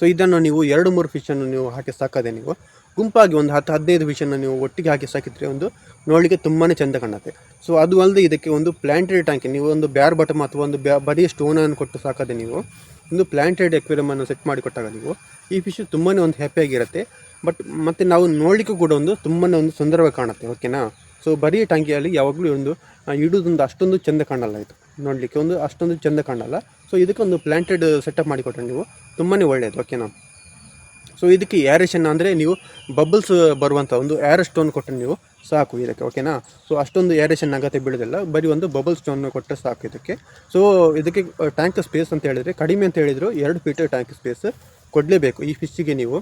ಸೊ ಇದನ್ನು ನೀವು ಎರಡು ಮೂರು ಫಿಶನ್ನು ನೀವು ಹಾಕಿ ಸಾಕದೆ ನೀವು. ಗುಂಪಾಗಿ ಒಂದು ಹತ್ತು ಹದಿನೈದು ಫಿಶನ್ನು ನೀವು ಒಟ್ಟಿಗೆ ಹಾಕಿ ಸಾಕಿದರೆ ಒಂದು ನೋಡಲಿಕ್ಕೆ ತುಂಬಾ ಚೆಂದ ಕಾಣುತ್ತೆ. ಸೊ ಅದು ಅಲ್ಲದೆ ಇದಕ್ಕೆ ಒಂದು ಪ್ಲ್ಯಾಂಟೆಡ್ ಟ್ಯಾಂಕ್ ನೀವು ಒಂದು ಬ್ಯಾರ್ ಬಟಮ್ ಅಥವಾ ಒಂದು ಬ್ಯಾ ಬರೀ ಸ್ಟೋನನ್ನು ಕೊಟ್ಟು ಸಾಕದೆ ನೀವು. ಒಂದು ಪ್ಲ್ಯಾಂಟೆಡ್ ಎಕ್ವೇರಿಯಮನ್ನು ಸೆಟ್ ಮಾಡಿ ಕೊಟ್ಟಾಗ ನೀವು ಈ ಫಿಶ್ ತುಂಬಾ ಒಂದು ಹ್ಯಾಪಿಯಾಗಿರುತ್ತೆ ಬಟ್ ಮತ್ತು ನಾವು ನೋಡಲಿಕ್ಕೂ ಕೂಡ ಒಂದು ತುಂಬಾ ಒಂದು ಸುಂದರವಾಗಿ ಕಾಣುತ್ತೆ ಓಕೆನಾ ಸೊ ಬರೀ ಟ್ಯಾಂಕಿಯಲ್ಲಿ ಯಾವಾಗಲೂ ಒಂದು ಇಡೋದೊಂದು ಅಷ್ಟೊಂದು ಚೆಂದ ಕಾಣಲ್ಲ ಇದು ನೋಡಲಿಕ್ಕೆ. ಒಂದು ಅಷ್ಟೊಂದು ಚೆಂದ ಕಾಣಲ್ಲ. ಸೊ ಇದಕ್ಕೆ ಒಂದು ಪ್ಲ್ಯಾಂಟೆಡ್ ಸೆಟಪ್ ಮಾಡಿಕೊಟ್ರೆ ನೀವು ತುಂಬಾ ಒಳ್ಳೆಯದು ಓಕೆನಾ ಸೊ ಇದಕ್ಕೆ ಏರೇಷನ್ ಅಂದರೆ ನೀವು ಬಬಲ್ಸ್ ಬರುವಂಥ ಒಂದು ಏರ್ ಸ್ಟೋನ್ ಕೊಟ್ಟರೆ ನೀವು ಸಾಕು ಇದಕ್ಕೆ ಓಕೆನಾ ಸೊ ಅಷ್ಟೊಂದು ಏರೇಷನ್ ಅಗತ್ಯ ಬೀಳೋದಿಲ್ಲ, ಬರೀ ಒಂದು ಬಬಲ್ ಸ್ಟೋನ್ ಕೊಟ್ಟರೆ ಸಾಕು ಇದಕ್ಕೆ. ಸೊ ಇದಕ್ಕೆ ಟ್ಯಾಂಕ್ ಸ್ಪೇಸ್ ಅಂತ ಹೇಳಿದರೆ, ಕಡಿಮೆ ಅಂತ ಹೇಳಿದ್ರು ಎರಡು ಫೀಟ್ ಟ್ಯಾಂಕ್ ಸ್ಪೇಸ್ ಕೊಡಲೇಬೇಕು. ಈ ಫಿಶ್ಶಿಗೆ ನೀವು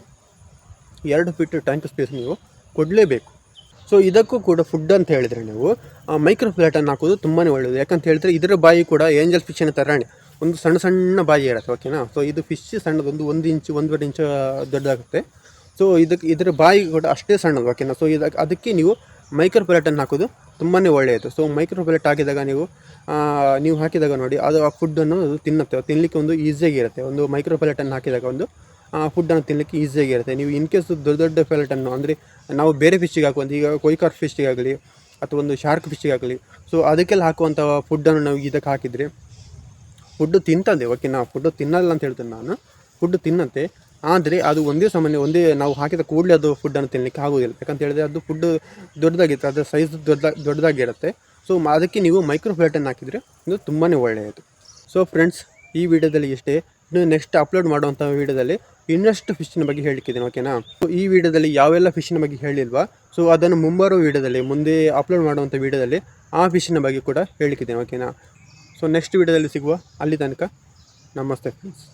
ಎರಡು ಫೀಟ್ ಟ್ಯಾಂಕ್ ಸ್ಪೇಸ್ ನೀವು ಕೊಡಲೇಬೇಕು. ಸೊ ಇದಕ್ಕೂ ಕೂಡ ಫುಡ್ ಅಂತ ಹೇಳಿದರೆ ನೀವು ಮೈಕ್ರೋ ಫ್ಲಾಟನ್ನು ಹಾಕೋದು ತುಂಬಾ ಒಳ್ಳೆಯದು ಯಾಕಂತ ಹೇಳಿದ್ರೆ, ಇದರ ಬಾಯಿ ಕೂಡ ಏಂಜಲ್ ಫಿಶ್ಶಿನ ಥರನೇ ಒಂದು ಸಣ್ಣ ಸಣ್ಣ ಬಾಯಿ ಇರುತ್ತೆ ಓಕೆನಾ ಸೊ ಇದು ಫಿಶ್ ಸಣ್ಣದೊಂದು ಒಂದು ಇಂಚು ಒಂದೂವರೆ ಇಂಚು ದೊಡ್ಡದಾಗುತ್ತೆ. ಸೊ ಇದಕ್ಕೆ ಇದರ ಬಾಯಿ ಕೂಡ ಅಷ್ಟೇ ಸಣ್ಣದು ಓಕೆನಾ ಸೊ ಇದಕ್ಕೆ ಅದಕ್ಕೆ ನೀವು ಮೈಕ್ರೋ ಪ್ಲೇಟನ್ನು ಹಾಕೋದು ತುಂಬಾ ಒಳ್ಳೆಯದು. ಸೊ ಮೈಕ್ರೋ ಪ್ಲೇಟ್ ಹಾಕಿದಾಗ ನೀವು ನೀವು ಹಾಕಿದಾಗ ನೋಡಿ, ಅದು ಆ ಫುಡ್ಡನ್ನು ತಿನ್ನುತ್ತೆ. ತಿನ್ನಲಿಕ್ಕೆ ಒಂದು ಈಸಿಯಾಗಿರುತ್ತೆ ಒಂದು ಮೈಕ್ರೋ ಪ್ಲೇಟನ್ನು ಹಾಕಿದಾಗ ಒಂದು ಫುಡ್ಡನ್ನು ತಿನ್ನಲಿಕ್ಕೆ ಈಸಿಯಾಗಿರುತ್ತೆ ನೀವು ಇನ್ ಕೇಸ್ ದೊಡ್ಡ ದೊಡ್ಡ ಪ್ಲೇಟನ್ನು ಅಂದರೆ ನಾವು ಬೇರೆ ಫಿಶ್ಗೆ ಹಾಕುವಂಥ ಈಗ ಕೊಯ್ಕಾರ್ ಫಿಶ್ಗಾಗಲಿ ಅಥವಾ ಒಂದು ಶಾರ್ಕ್ ಫಿಶ್ಗಾಗಲಿ ಸೊ ಅದಕ್ಕೆಲ್ಲ ಹಾಕುವಂಥ ಫುಡ್ಡನ್ನು ನಾವು ಇದಕ್ಕೆ ಹಾಕಿದರೆ ಫುಡ್ಡು ತಿಂತದೆ. ಓಕೆ ನಾವು ಫುಡ್ಡು ತಿನ್ನಲ್ಲ ಅಂತ ಹೇಳ್ತೇನೆ ನಾನು. ಫುಡ್ಡು ತಿನ್ನತ್ತೆ ಆದರೆ ಅದು ಒಂದೇ ಸಾಮಾನ್ಯ ಒಂದೇ ನಾವು ಹಾಕಿದ ಕೂಡಲೇ ಅದು ಫುಡ್ಡನ್ನು ತಿನ್ನಲಿಕ್ಕೆ ಆಗೋದಿಲ್ಲ. ಯಾಕಂತ ಹೇಳಿದ್ರೆ ಅದು ಫುಡ್ ದೊಡ್ಡದಾಗಿರುತ್ತೆ. ಅದರ ಸೈಜ್ ದೊಡ್ಡ, ದೊಡ್ಡದಾಗಿರುತ್ತೆ. ಸೊ ಅದಕ್ಕೆ ನೀವು ಮೈಕ್ರೋ ಪ್ಲೇಟನ್ನು ಹಾಕಿದರೆ ಇದು ತುಂಬಾ ಒಳ್ಳೆಯದು. ಸೊ ಫ್ರೆಂಡ್ಸ್ ಈ ವಿಡಿಯೋದಲ್ಲಿ ಇಷ್ಟೇ. ಇನ್ನು ನೆಕ್ಸ್ಟ್ ಅಪ್ಲೋಡ್ ಮಾಡುವಂಥ ವಿಡಿಯೋದಲ್ಲಿ ಇನ್ನಷ್ಟು ಫಿಶ್ನ ಬಗ್ಗೆ ಹೇಳಿಕ್ಕಿದ್ದೀನಿ ಓಕೆನಾ ಸೊ ಈ ವಿಡಿಯೋದಲ್ಲಿ ಯಾವೆಲ್ಲ ಫಿಶ್ನ ಬಗ್ಗೆ ಹೇಳಿಲ್ವಾ? ಸೊ ಅದನ್ನು ಮುಂಬರುವ ವಿಡಿಯೋದಲ್ಲಿ, ಮುಂದೆ ಅಪ್ಲೋಡ್ ಮಾಡುವಂಥ ವಿಡಿಯೋದಲ್ಲಿ ಆ ಫಿಶ್ನ ಬಗ್ಗೆ ಕೂಡ ಹೇಳಿಕ್ಕಿದ್ದೀನಿ ಓಕೆನಾ ಸೊ ನೆಕ್ಸ್ಟ್ ವೀಡಿಯೋದಲ್ಲಿ ಸಿಗುವ ಅಲ್ಲಿ ತನಕ ನಮಸ್ತೆ ಫ್ರೆಂಡ್ಸ್